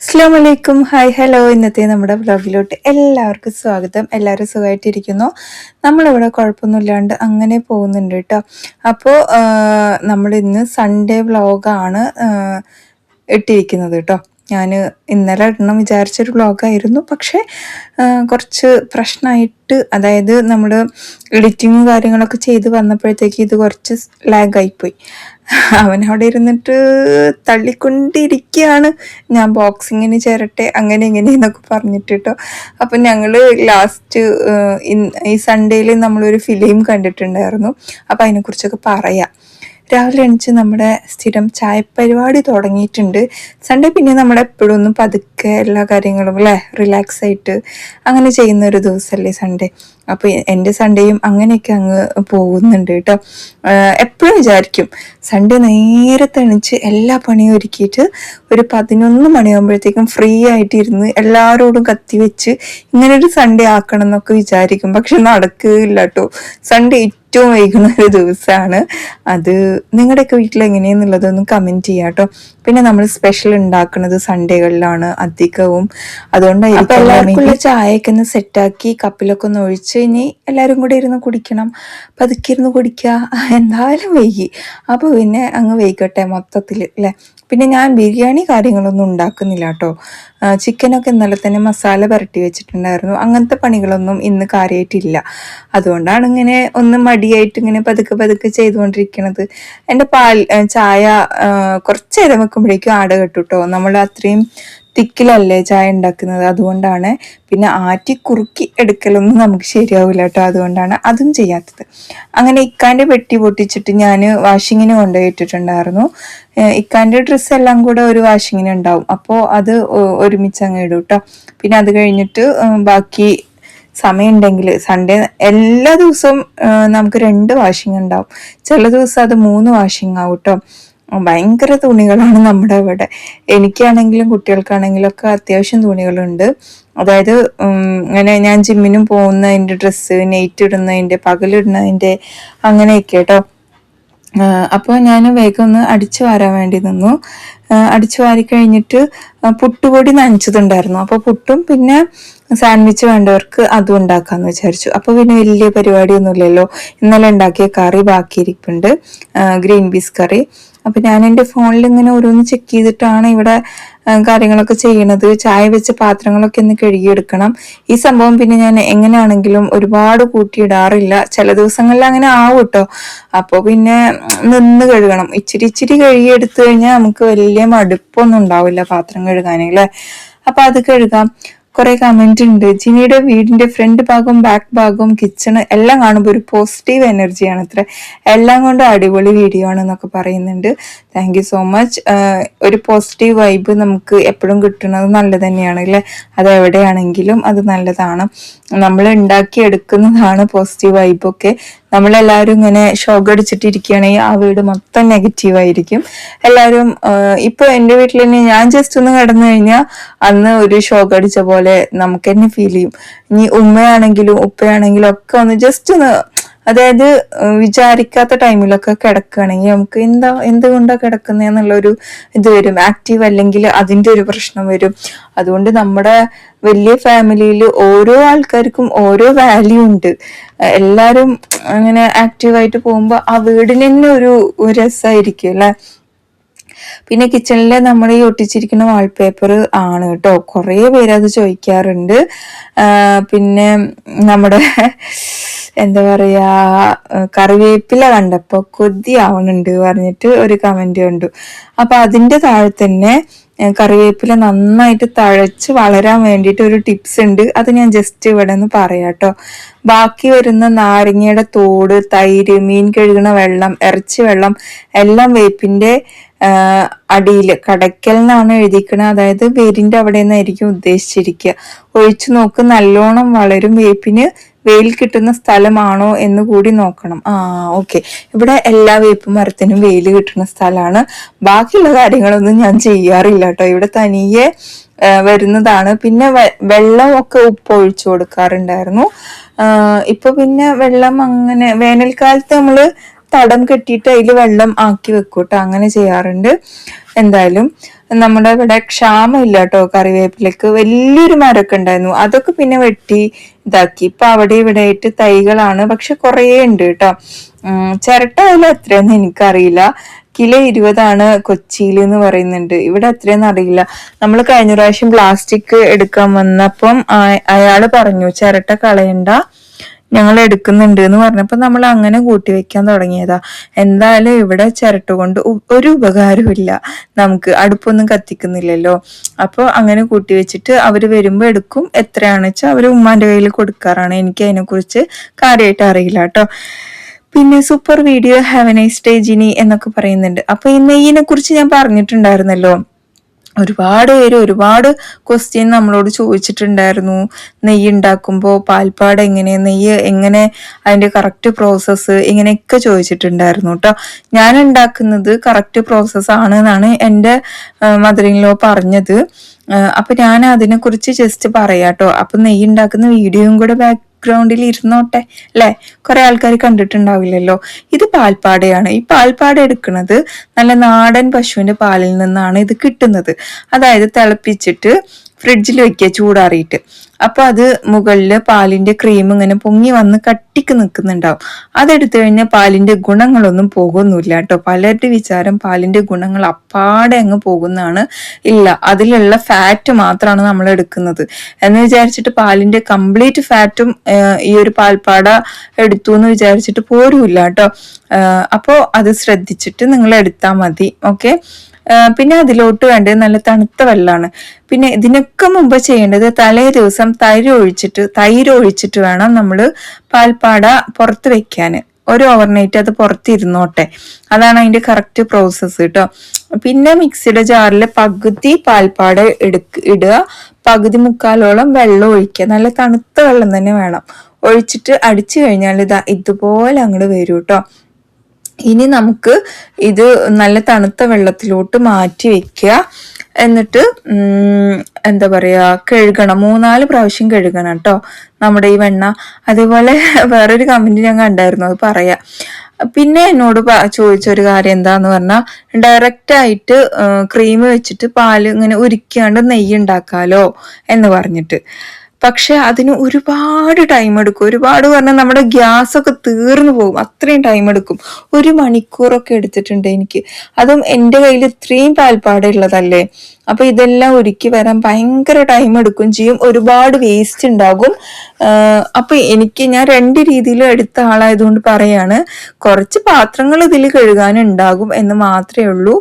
അസ്സാം വലൈക്കും hi hello ഇന്നത്തെ നമ്മുടെ വ്ലോഗിലോട്ട് എല്ലാവർക്കും സ്വാഗതം. എല്ലാവരും സുഖമായിട്ടിരിക്കുന്നു. നമ്മളിവിടെ കുഴപ്പമൊന്നുമില്ലാണ്ട് അങ്ങനെ പോകുന്നുണ്ട് കേട്ടോ. അപ്പോൾ നമ്മളിന്ന് സൺഡേ വ്ലോഗാണ് ഇട്ടിരിക്കുന്നത് കേട്ടോ. ഞാൻ ഇന്നലെ ഇടണം വിചാരിച്ചൊരു വ്ളോഗായിരുന്നു. പക്ഷേ കുറച്ച് പ്രശ്നമായിട്ട് അതായത് നമ്മൾ എഡിറ്റിങ്ങും കാര്യങ്ങളൊക്കെ ചെയ്ത് വന്നപ്പോഴത്തേക്ക് ഇത് കുറച്ച് ലാഗായിപ്പോയി അവൻ അവിടെ ഇരുന്നിട്ട് തള്ളിക്കൊണ്ടിരിക്കുകയാണ് ഞാൻ ബോക്സിങ്ങിന് ചേരട്ടെ അങ്ങനെ ഇങ്ങനെ എന്നൊക്കെ പറഞ്ഞിട്ട് കേട്ടോ അപ്പം ഞങ്ങൾ ലാസ്റ്റ് ഈ സൺഡേയിൽ നമ്മളൊരു ഫിലിം കണ്ടിട്ടുണ്ടായിരുന്നു. അപ്പം അതിനെക്കുറിച്ചൊക്കെ പറയാം. രാവിലെ എണീച്ച് നമ്മുടെ സ്ഥിരം ചായ പരിപാടി തുടങ്ങിയിട്ടുണ്ട്. സൺഡേ പിന്നെ നമ്മൾ എപ്പോഴും ഒന്ന് പതുക്കെ എല്ലാ കാര്യങ്ങളും അല്ലേ? റിലാക്സ് ആയിട്ട് അങ്ങനെ ചെയ്യുന്ന ഒരു ദിവസമല്ലേ സൺഡേ അപ്പോൾ എന്റെ സൺഡേയും അങ്ങനെയൊക്കെ അങ്ങ് പോകുന്നുണ്ട് കേട്ടോ. എപ്പോഴും വിചാരിക്കും സൺഡേ നേരത്തെ എണീച്ച് എല്ലാ പണിയും ഒരുക്കിയിട്ട് ഒരു പതിനൊന്ന് മണിയാകുമ്പോഴത്തേക്കും ഫ്രീ ആയിട്ടിരുന്ന് എല്ലാവരോടും കത്തി വെച്ച് ഇങ്ങനെ ഒരു സൺഡേ ആക്കണം എന്നൊക്കെ വിചാരിക്കും. പക്ഷെ നടക്കില്ല കേട്ടോ. സൺഡേ ഏറ്റവും വൈകുന്ന ഒരു ദിവസമാണ് അത് നിങ്ങളുടെയൊക്കെ വീട്ടിൽ എങ്ങനെയെന്നുള്ളതൊന്ന് കമന്റ് ചെയ്യാം കേട്ടോ. പിന്നെ നമ്മൾ സ്പെഷ്യൽ ഉണ്ടാക്കുന്നത് സൺഡേകളിലാണ് അധികവും. അതുകൊണ്ടായിരിക്കും എല്ലാവർക്കും ചായയൊക്കെ ഒന്ന് സെറ്റാക്കി കപ്പിലൊക്കെ ഒന്ന് ഒഴിച്ച് ഇനി എല്ലാവരും കൂടെ ഇരുന്ന് കുടിക്കണം. പതുക്കെ ഇരുന്ന് കുടിക്കുക. എന്തായാലും വൈകി. അപ്പോൾ പിന്നെ അങ്ങ് വൈകട്ടെ മൊത്തത്തിൽ അല്ലേ? പിന്നെ ഞാൻ ബിരിയാണി കാര്യങ്ങളൊന്നും ഉണ്ടാക്കുന്നില്ല കേട്ടോ. ചിക്കനൊക്കെ ഇന്നലെ തന്നെ മസാല പുരട്ടി വെച്ചിട്ടുണ്ടായിരുന്നു. അങ്ങനത്തെ പണികളൊന്നും ഇന്ന് കാര്യമായിട്ടില്ല അതുകൊണ്ടാണ് ഇങ്ങനെ ഒന്ന് മടിയായിട്ട് ഇങ്ങനെ പതുക്കെ പതുക്കെ ചെയ്തുകൊണ്ടിരിക്കുന്നത് എന്റെ പാൽ ചായ കുറച്ച് നേരം വെക്കുമ്പോഴേക്കും ആട കെട്ടു കേട്ടോ. നമ്മൾ അത്രയും തിക്കിലല്ലേ ചായ ഉണ്ടാക്കുന്നത്? അതുകൊണ്ടാണ് പിന്നെ ആറ്റി കുറുക്കി എടുക്കലൊന്നും നമുക്ക് ശരിയാവില്ല കേട്ടോ. അതുകൊണ്ടാണ് അതും ചെയ്യാത്തത്. അങ്ങനെ ഇക്കാന്റെ പെട്ടി പൊട്ടിച്ചിട്ട് ഞാൻ വാഷിങ്ങിന് കൊണ്ടുപോയിട്ടിട്ടുണ്ടായിരുന്നു. ഇക്കാന്റെ ഡ്രസ്സ് എല്ലാം കൂടെ ഒരു വാഷിങ്ങിന് ഉണ്ടാവും. അപ്പോൾ അത് ഒരുമിച്ച് അങ്ങ് ഇടും കേട്ടോ. പിന്നെ അത് കഴിഞ്ഞിട്ട് ബാക്കി ബാക്കി സമയമുണ്ടെങ്കിൽ സൺഡേ എല്ലാ ദിവസവും നമുക്ക് രണ്ട് വാഷിംഗ് ഉണ്ടാവും. ചില ദിവസം അത് മൂന്ന് വാഷിംഗ് ആവും കേട്ടോ. ഭയങ്കര തുണികളാണ് നമ്മുടെ ഇവിടെ എനിക്കാണെങ്കിലും കുട്ടികൾക്കാണെങ്കിലും ഒക്കെ അത്യാവശ്യം തുണികളുണ്ട്. അതായത് ഇങ്ങനെ ഞാൻ ജിമ്മിനും പോകുന്നതിന്റെ ഡ്രസ്സ് നെയ്റ്റ് ഇടുന്നതിന്റെ പകലിടുന്നതിന്റെ അങ്ങനെയൊക്കെ കേട്ടോ അപ്പോൾ ഞാൻ വേഗം ഒന്ന് അടിച്ചു വാരാൻ വേണ്ടി നിന്നു. അടിച്ചു വാരി കഴിഞ്ഞിട്ട് പുട്ടുപൊടി നനച്ചതുണ്ടായിരുന്നു. അപ്പോൾ പുട്ടും പിന്നെ സാൻഡ്വിച്ച് വേണ്ടവർക്ക് അതും ഉണ്ടാക്കാമെന്ന് വിചാരിച്ചു. അപ്പോൾ പിന്നെ വലിയ പരിപാടിയൊന്നുമില്ലല്ലോ. ഇന്നലെ ഉണ്ടാക്കിയ കറി ബാക്കിയിരിപ്പുണ്ട്. ഗ്രീൻ പീസ് കറി. അപ്പം ഞാൻ എന്റെ ഫോണിൽ ഇങ്ങനെ ഓരോന്ന് ചെക്ക് ചെയ്തിട്ടാണ് ഇവിടെ കാര്യങ്ങളൊക്കെ ചെയ്യണത്. ചായ വെച്ച പാത്രങ്ങളൊക്കെ ഒന്ന് കഴുകിയെടുക്കണം. ഈ സംഭവം പിന്നെ ഞാൻ എങ്ങനെയാണെങ്കിലും ഒരുപാട് കൂട്ടിയിടാറില്ല. ചില ദിവസങ്ങളിൽ അങ്ങനെ ആവും കേട്ടോ അപ്പോൾ പിന്നെ നിന്ന് കഴുകണം. ഇച്ചിരി ഇച്ചിരി കഴുകിയെടുത്തു കഴിഞ്ഞാൽ നമുക്ക് വലിയ മടുപ്പൊന്നും ഉണ്ടാവില്ല പാത്രം കഴുകാനല്ലേ അപ്പൊ അത് കഴുകാം. കുറെ കമന്റ് ഉണ്ട്. ജിനിയുടെ വീടിന്റെ ഫ്രണ്ട് ഭാഗവും ബാക്ക് ഭാഗവും കിച്ചണ് എല്ലാം കാണുമ്പോൾ ഒരു പോസിറ്റീവ് എനർജിയാണ് അത്ര. എല്ലാം കൊണ്ടും അടിപൊളി വീഡിയോ ആണ് എന്നൊക്കെ പറയുന്നുണ്ട്. താങ്ക് സോ മച്ച് ഒരു പോസിറ്റീവ് വൈബ് നമുക്ക് എപ്പോഴും കിട്ടുന്നത് നല്ലത് തന്നെയാണ് അല്ലേ? അത് എവിടെയാണെങ്കിലും അത് നല്ലതാണ്. നമ്മൾ ഉണ്ടാക്കി എടുക്കുന്നതാണ് പോസിറ്റീവ് വൈബൊക്കെ നമ്മളെല്ലാവരും ഇങ്ങനെ ഷോക്ക് അടിച്ചിട്ടിരിക്കുകയാണെങ്കിൽ ആ വീട് മൊത്തം നെഗറ്റീവ് ആയിരിക്കും. എല്ലാവരും ഇപ്പൊ എന്റെ വീട്ടിൽ തന്നെ ഞാൻ ജസ്റ്റ് ഒന്ന് കിടന്നു കഴിഞ്ഞാൽ അന്ന് ഒരു ഷോക്ക് അടിച്ച പോലെ നമുക്ക് തന്നെ ഫീൽ ചെയ്യും. ഇനി ഉമ്മയാണെങ്കിലും ഉപ്പയാണെങ്കിലും ഒക്കെ ഒന്ന് ജസ്റ്റ് ഒന്ന് അതായത് വിചാരിക്കാത്ത ടൈമിലൊക്കെ കിടക്കുകയാണെങ്കിൽ നമുക്ക് എന്താ എന്തുകൊണ്ടാണ് കിടക്കുന്നതെന്നുള്ള ഒരു ഇത് വരും. ആക്റ്റീവ് അല്ലെങ്കിൽ അതിന്റെ ഒരു പ്രശ്നം വരും. അതുകൊണ്ട് നമ്മുടെ വലിയ ഫാമിലിയിൽ ഓരോ ആൾക്കാർക്കും ഓരോ വാല്യൂ ഉണ്ട്. എല്ലാവരും അങ്ങനെ ആക്റ്റീവായിട്ട് പോകുമ്പോൾ ആ വീടിന് തന്നെ ഒരു രസമായിരിക്കും അല്ലേ? പിന്നെ കിച്ചണിൽ നമ്മൾ ഈ ഒട്ടിച്ചിരിക്കുന്ന വാൾപേപ്പർ ആണ് കേട്ടോ. കുറേ പേര് അത് ചോദിക്കാറുണ്ട്. പിന്നെ നമ്മുടെ എന്താ പറയാ കറിവേപ്പില കണ്ടപ്പോ കൊതിയാവണുണ്ട് പറഞ്ഞിട്ട് ഒരു കമന്റ് കണ്ടു. അപ്പൊ അതിന്റെ താഴെ തന്നെ കറിവേപ്പില നന്നായിട്ട് തഴച്ച് വളരാൻ വേണ്ടിയിട്ട് ഒരു ടിപ്സ് ഉണ്ട്. അത് ഞാൻ ജസ്റ്റ് ഇവിടെ നിന്ന് പറയാം കേട്ടോ. ബാക്കി വരുന്ന നാരങ്ങയുടെ തോട് തൈര് മീൻ കഴുകുന്ന വെള്ളം ഇറച്ചി വെള്ളം എല്ലാം വേപ്പിന്റെ അടിയിൽ കടയ്ക്കൽ എന്നാണ് എഴുതിക്കുന്നത് അതായത് വേരിന്റെ അവിടെ നിന്നായിരിക്കും ഉദ്ദേശിച്ചിരിക്കുക ഒഴിച്ചു നോക്ക് നല്ലോണം വളരും. വേപ്പിന് വെയിൽ കിട്ടുന്ന സ്ഥലമാണോ എന്ന് കൂടി നോക്കണം. ആ ഓക്കെ. ഇവിടെ എല്ലാ വേപ്പ് മരത്തിനും വെയിൽ കിട്ടുന്ന സ്ഥലമാണ്. ബാക്കിയുള്ള കാര്യങ്ങളൊന്നും ഞാൻ ചെയ്യാറില്ല കേട്ടോ. ഇവിടെ തനിയെ വരുന്നതാണ്. പിന്നെ വെള്ളം ഒക്കെ ഉപ്പ് ഒഴിച്ചു കൊടുക്കാറുണ്ടായിരുന്നു. ഇപ്പൊ പിന്നെ വെള്ളം അങ്ങനെ വേനൽക്കാലത്ത് നമ്മൾ തടം കെട്ടിയിട്ട് അതിൽ വെള്ളം ആക്കി വെക്കൂട്ടോ. അങ്ങനെ ചെയ്യാറുണ്ട്. എന്തായാലും നമ്മുടെ ഇവിടെ ക്ഷാമം ഇല്ല കേട്ടോ കറിവേപ്പിലക്ക് വലിയൊരു മരമൊക്കെ ഉണ്ടായിരുന്നു. അതൊക്കെ പിന്നെ വെട്ടി ഇതാക്കി. ഇപ്പൊ അവിടെ ഇവിടെ ആയിട്ട് തൈകളാണ്. പക്ഷെ കുറേ ഉണ്ട് കേട്ടോ. ചിരട്ട അതിൽ എത്രയെന്ന് എനിക്കറിയില്ല. കിലോ ഇരുപതാണ് കൊച്ചിയിൽ എന്ന് പറയുന്നുണ്ട്. ഇവിടെ അത്രയൊന്നും അറിയില്ല. നമ്മൾ കഴിഞ്ഞ പ്രാവശ്യം പ്ലാസ്റ്റിക് എടുക്കാൻ വന്നപ്പം അയാൾ പറഞ്ഞു ചിരട്ട കളയണ്ട. ഞങ്ങൾ എടുക്കുന്നുണ്ട് എന്ന് പറഞ്ഞപ്പോ നമ്മൾ അങ്ങനെ കൂട്ടി വെക്കാൻ തുടങ്ങിയതാ. എന്തായാലും ഇവിടെ ചിരട്ട കൊണ്ട് ഒരു ഉപകാരമില്ല നമുക്ക് അടുപ്പൊന്നും കത്തിക്കുന്നില്ലല്ലോ. അപ്പോൾ അങ്ങനെ കൂട്ടി വെച്ചിട്ട് അവർ വരുമ്പോൾ എടുക്കും. എത്രയാണെന്ന് വെച്ചാൽ അവർ ഉമ്മാന്റെ കയ്യിൽ കൊടുക്കാറാണ്. എനിക്ക് അതിനെക്കുറിച്ച് കാര്യമായിട്ട് അറിയില്ല കേട്ടോ. പിന്നെ super video have a nice day Jini എന്നൊക്കെ പറയുന്നുണ്ട്. അപ്പോൾ നെയ്യിനെ കുറിച്ച് ഞാൻ പറഞ്ഞിട്ടുണ്ടായിരുന്നല്ലോ. ഒരുപാട് പേര് ഒരുപാട് ക്വസ്റ്റ്യൻ നമ്മളോട് ചോദിച്ചിട്ടുണ്ടായിരുന്നു. നെയ്യ് ഉണ്ടാക്കുമ്പോൾ പാൽപ്പാട് എങ്ങനെ നെയ്യ് എങ്ങനെ അതിന്റെ കറക്റ്റ് പ്രോസസ്സ് ഇങ്ങനെയൊക്കെ ചോദിച്ചിട്ടുണ്ടായിരുന്നു കേട്ടോ ഞാൻ ഉണ്ടാക്കുന്നത് കറക്റ്റ് പ്രോസസ്സ് ആണ് എന്നാണ് എന്റെ മദറിൻലോ പറഞ്ഞത്. അപ്പം ഞാൻ അതിനെക്കുറിച്ച് ജസ്റ്റ് പറയാട്ടോ അപ്പൊ നെയ്യ് ഉണ്ടാക്കുന്ന വീഡിയോയും കൂടെ ബാക്ക്ഗ്രൗണ്ടിൽ ഇരുന്നോട്ടെ അല്ലെ? കുറെ ആൾക്കാർ കണ്ടിട്ടുണ്ടാവില്ലല്ലോ. ഇത് പാൽപ്പാടയാണ്. ഈ പാൽപ്പാട എടുക്കുന്നത് നല്ല നാടൻ പശുവിന്റെ പാലിൽ നിന്നാണ് ഇത് കിട്ടുന്നത്. അതായത് തിളപ്പിച്ചിട്ട് ഫ്രിഡ്ജിൽ വെക്കുക ചൂടാറിയിട്ട്. അപ്പൊ അത് മുകളിൽ പാലിന്റെ ക്രീം ഇങ്ങനെ പൊങ്ങി വന്ന് കട്ടിക്ക് നിൽക്കുന്നുണ്ടാവും. അതെടുത്തു കഴിഞ്ഞാൽ പാലിന്റെ ഗുണങ്ങളൊന്നും പോകുന്നില്ല കേട്ടോ. പലരുടെ വിചാരം പാലിന്റെ ഗുണങ്ങൾ അപ്പാടെ അങ്ങ് പോകുന്നതാണ്. ഇല്ല അതിലുള്ള ഫാറ്റ് മാത്രമാണ് നമ്മൾ എടുക്കുന്നത്. എന്ന് വിചാരിച്ചിട്ട് പാലിന്റെ കംപ്ലീറ്റ് ഫാറ്റും ഈ ഒരു പാൽപ്പാട എടുത്തു എന്ന് വിചാരിച്ചിട്ട് പോരൂല്ല കേട്ടോ. അപ്പോൾ അത് ശ്രദ്ധിച്ചിട്ട് നിങ്ങൾ എടുത്താൽ മതി. ഓക്കെ പിന്നെ അതിലോട്ട് വേണ്ടത് നല്ല തണുത്ത വെള്ളമാണ്. പിന്നെ ഇതിനൊക്കെ മുമ്പ് ചെയ്യേണ്ടത് തലേ ദിവസം തൈര് ഒഴിച്ചിട്ട് തൈര് ഒഴിച്ചിട്ട് വേണം നമ്മൾ പാൽപ്പാട പുറത്ത് വെക്കാൻ ഒരു ഓവർനൈറ്റ് അത് പുറത്തിരുന്നോട്ടെ. അതാണ് അതിന്റെ കറക്റ്റ് പ്രോസസ്സ് കേട്ടോ. പിന്നെ മിക്സിയുടെ ജാറിൽ പകുതി പാൽപ്പാട എടുക്ക ഇടുക. പകുതി മുക്കാലോളം വെള്ളം ഒഴിക്കുക. നല്ല തണുത്ത വെള്ളം തന്നെ വേണം. ഒഴിച്ചിട്ട് അടിച്ചു കഴിഞ്ഞാൽ ഇതാ ഇതുപോലെ അങ്ങോട്ട് വരും കേട്ടോ ഇനി നമുക്ക് ഇത് നല്ല തണുത്ത വെള്ളത്തിലോട്ട് മാറ്റി വെക്കുക. എന്നിട്ട് എന്താ പറയുക കഴുകണം. മൂന്നാൽ പ്രാവശ്യം കഴുകണം കേട്ടോ. നമ്മുടെ ഈ വെണ്ണ. അതേപോലെ വേറൊരു കമന്റ് ഞാൻ കണ്ടായിരുന്നു അത് പറയാം. പിന്നെ എന്നോട് ചോദിച്ച ഒരു കാര്യം എന്താന്ന് പറഞ്ഞാൽ ഡയറക്റ്റ് ആയിട്ട് ക്രീം വെച്ചിട്ട് പാൽ ഇങ്ങനെ ഉരുക്കാണ്ട് നെയ്യ് ഉണ്ടാക്കാലോ എന്ന് പറഞ്ഞിട്ട്. പക്ഷെ അതിന് ഒരുപാട് ടൈം എടുക്കും. ഒരുപാട് പറഞ്ഞാൽ നമ്മുടെ ഗ്യാസ് ഒക്കെ തീർന്നു പോകും. അത്രയും ടൈം എടുക്കും. ഒരു മണിക്കൂറൊക്കെ എടുത്തിട്ടുണ്ട് എനിക്ക്. അതും എന്റെ കയ്യിൽ ഇത്രയും പാൽപ്പാടുള്ളതല്ലേ അപ്പൊ ഇതെല്ലാം ഒരുക്കി വരാൻ ഭയങ്കര ടൈം എടുക്കും ചെയ്യും. ഒരുപാട് വേസ്റ്റ് ഉണ്ടാകും. അപ്പൊ എനിക്ക് ഞാൻ രണ്ട് രീതിയിലും എടുത്ത ആളായതുകൊണ്ട് പറയാണ്. കുറച്ച് പാത്രങ്ങൾ ഇതിൽ കഴുകാനുണ്ടാകും എന്ന് മാത്രമേ ഉള്ളൂ.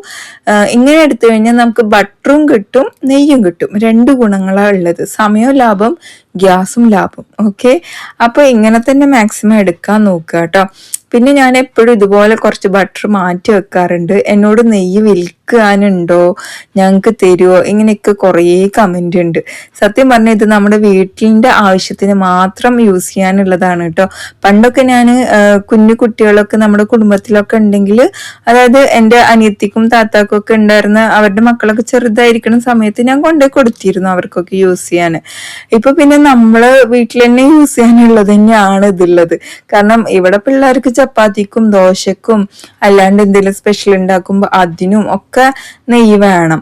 ഇങ്ങനെ എടുത്തു കഴിഞ്ഞാൽ നമുക്ക് ബട്ടറും കിട്ടും നെയ്യും കിട്ടും. രണ്ട് ഗുണങ്ങളാണ് ഉള്ളത്. സമയവും ലാഭം ഗ്യാസും ലാഭം ഓക്കെ അപ്പൊ ഇങ്ങനെ തന്നെ മാക്സിമം എടുക്കാൻ നോക്കുക കേട്ടോ പിന്നെ ഞാൻ എപ്പോഴും ഇതുപോലെ കുറച്ച് ബട്ടർ മാറ്റി വെക്കാറുണ്ട്. എന്നോട് നെയ്യ് വിൽക്കാനുണ്ടോ ഞങ്ങൾക്ക് തരുമോ ഇങ്ങനെയൊക്കെ കുറേ കമന്റ് ഉണ്ട് സത്യം പറഞ്ഞാൽ ഇത് നമ്മുടെ വീട്ടിന്റെ ആവശ്യത്തിന് മാത്രം യൂസ് ചെയ്യാനുള്ളതാണ് കേട്ടോ പണ്ടൊക്കെ ഞാൻ കുഞ്ഞു കുട്ടികളൊക്കെ നമ്മുടെ കുടുംബത്തിലൊക്കെ ഉണ്ടെങ്കിൽ അതായത് എന്റെ അനിയത്തിക്കും താത്താക്കും ഒക്കെ ഉണ്ടായിരുന്ന അവരുടെ മക്കളൊക്കെ ചെറുതായിരിക്കുന്ന സമയത്ത് ഞാൻ കൊണ്ടുപോയി കൊടുത്തിരുന്നു അവർക്കൊക്കെ യൂസ് ചെയ്യാൻ ഇപ്പൊ പിന്നെ നമ്മൾ വീട്ടിൽ തന്നെ യൂസ് ചെയ്യാനുള്ളത് തന്നെയാണ് ഇതുള്ളത്. കാരണം ഇവിടെ പിള്ളേർക്ക് ചപ്പാത്തിക്കും ദോശക്കും അല്ലാണ്ട് എന്തെങ്കിലും സ്പെഷ്യൽ ഉണ്ടാക്കുമ്പോൾ അതിനും ഒക്കെ നെയ്യ് വേണം.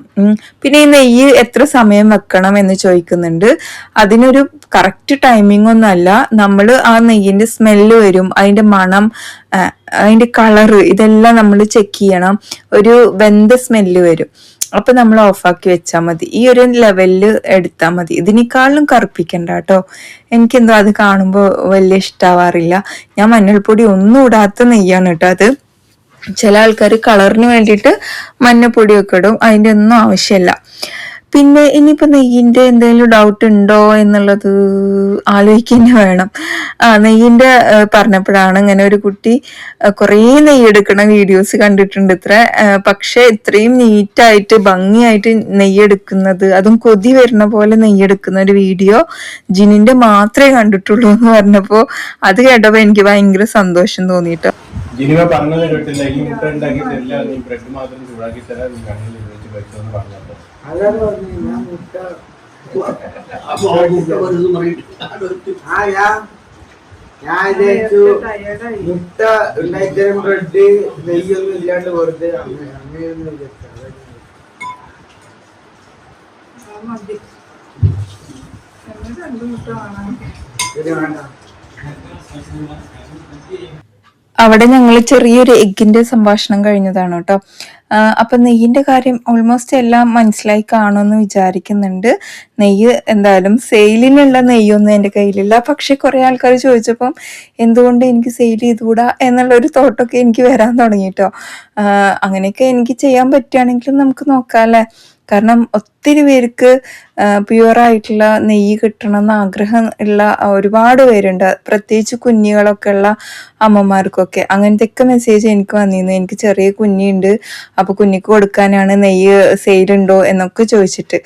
പിന്നെ ഈ നെയ്യ് എത്ര സമയം വെക്കണം എന്ന് ചോദിക്കുന്നുണ്ട്. അതിനൊരു കറക്റ്റ് ടൈമിംഗ് ഒന്നും അല്ല. നമ്മൾ ആ നെയ്യിന്റെ സ്മെല്ല് വരും അതിന്റെ മണം അതിന്റെ കളറ് ഇതെല്ലാം നമ്മൾ ചെക്ക് ചെയ്യണം. ഒരു വെന്ത സ്മെല്ല് വരും. അപ്പൊ നമ്മൾ ഓഫാക്കി വെച്ചാൽ മതി. ഈ ഒരു ലെവലിൽ എടുത്താൽ മതി. ഇതിനേക്കാളും കറുപ്പിക്കണ്ട കേട്ടോ. എനിക്കെന്തോ അത് കാണുമ്പോൾ വലിയ ഇഷ്ടാവാറില്ല. ഞാൻ മഞ്ഞൾപ്പൊടി ഒന്നും ഇടാത്ത നെയ്യാണ് കേട്ടോ അത്. ചില ആൾക്കാർ കളറിന് വേണ്ടിയിട്ട് മഞ്ഞപ്പൊടിയൊക്കെ ഇടും. അതിന്റെ ഒന്നും ആവശ്യമില്ല. പിന്നെ ഇനിയിപ്പോ നെയ്യിന്റെ എന്തെങ്കിലും ഡൗട്ട് ഉണ്ടോ എന്നുള്ളത് ആലോചിക്കന്നെ വേണം. ആ നെയ്യിന്റെ പറഞ്ഞപ്പോഴാണ് ഇങ്ങനെ ഒരു കുട്ടി കുറേ നെയ്യ് എടുക്കണ വീഡിയോസ് കണ്ടിട്ടുണ്ട് ഇത്ര. പക്ഷേ ഇത്രയും നീറ്റായിട്ട് ഭംഗിയായിട്ട് നെയ്യ് എടുക്കുന്നത് അതും കൊതി വരുന്ന പോലെ നെയ്യ് എടുക്കുന്ന ഒരു വീഡിയോ ജിനിന്റെ മാത്രമേ കണ്ടിട്ടുള്ളൂ എന്ന് പറഞ്ഞപ്പോ അത് കേട്ടപ്പോ എനിക്ക് ഭയങ്കര സന്തോഷം തോന്നിട്ടോ ജിനിമ പറഞ്ഞത് കേട്ടില്ല ഈ മുട്ട ഉണ്ടാക്കി തരില്ല നീ ബ്രെഡ് മാത്രം ചൂടാക്കി തരാം നീ കണ്ണിൽ വെച്ച് വെച്ചോന്ന് പറഞ്ഞു ഞാൻ മുട്ട അപ്പൊ ആ മുട്ട ആ ഞാൻ ഞാൻ വിചാരിച്ചു മുട്ട ഉണ്ടാക്കിത്തരം ബ്രെഡ് നെയ്യൊന്നും ഇല്ലാണ്ട് വെറുതെ അങ്ങനെ അങ്ങനെയൊന്നും വിചാരിച്ചു. അതാ വേണ്ട. അവിടെ ഞങ്ങൾ ചെറിയൊരു എഗ്ഗിന്റെ സംഭാഷണം കഴിഞ്ഞതാണ് കേട്ടോ. അപ്പൊ നെയ്യിന്റെ കാര്യം ഓൾമോസ്റ്റ് എല്ലാം മനസ്സിലായി കാണുമെന്ന് വിചാരിക്കുന്നുണ്ട്. നെയ്യ് എന്തായാലും സെയിലിനുള്ള നെയ്യൊന്നും എന്റെ കയ്യിലില്ല. പക്ഷെ കുറെ ആൾക്കാർ ചോദിച്ചപ്പം എന്തുകൊണ്ട് എനിക്ക് സെയിൽ ചെയ്തുകൂടാ എന്നുള്ള ഒരു തോട്ടൊക്കെ എനിക്ക് വരാൻ തുടങ്ങി കേട്ടോ. അങ്ങനെയൊക്കെ എനിക്ക് ചെയ്യാൻ പറ്റുകയാണെങ്കിലും നമുക്ക് നോക്കാം കാരണം ഒത്തിരി പേർക്ക് പ്യുവർ ആയിട്ടുള്ള നെയ്യ് കിട്ടണം എന്ന് ആഗ്രഹം ഉള്ള ഒരുപാട് പേരുണ്ട്. പ്രത്യേകിച്ച് കുഞ്ഞുങ്ങളൊക്കെ ഉള്ള അമ്മമാർക്കൊക്കെ. അങ്ങനത്തെയൊക്കെ മെസ്സേജ് എനിക്ക് വന്നിരുന്നു. എനിക്ക് ചെറിയ കുഞ്ഞുണ്ട് അപ്പോൾ കുഞ്ഞിക്ക് കൊടുക്കാനാണ് നെയ്യ് സെയിലുണ്ടോ എന്നൊക്കെ ചോദിച്ചിട്ട്.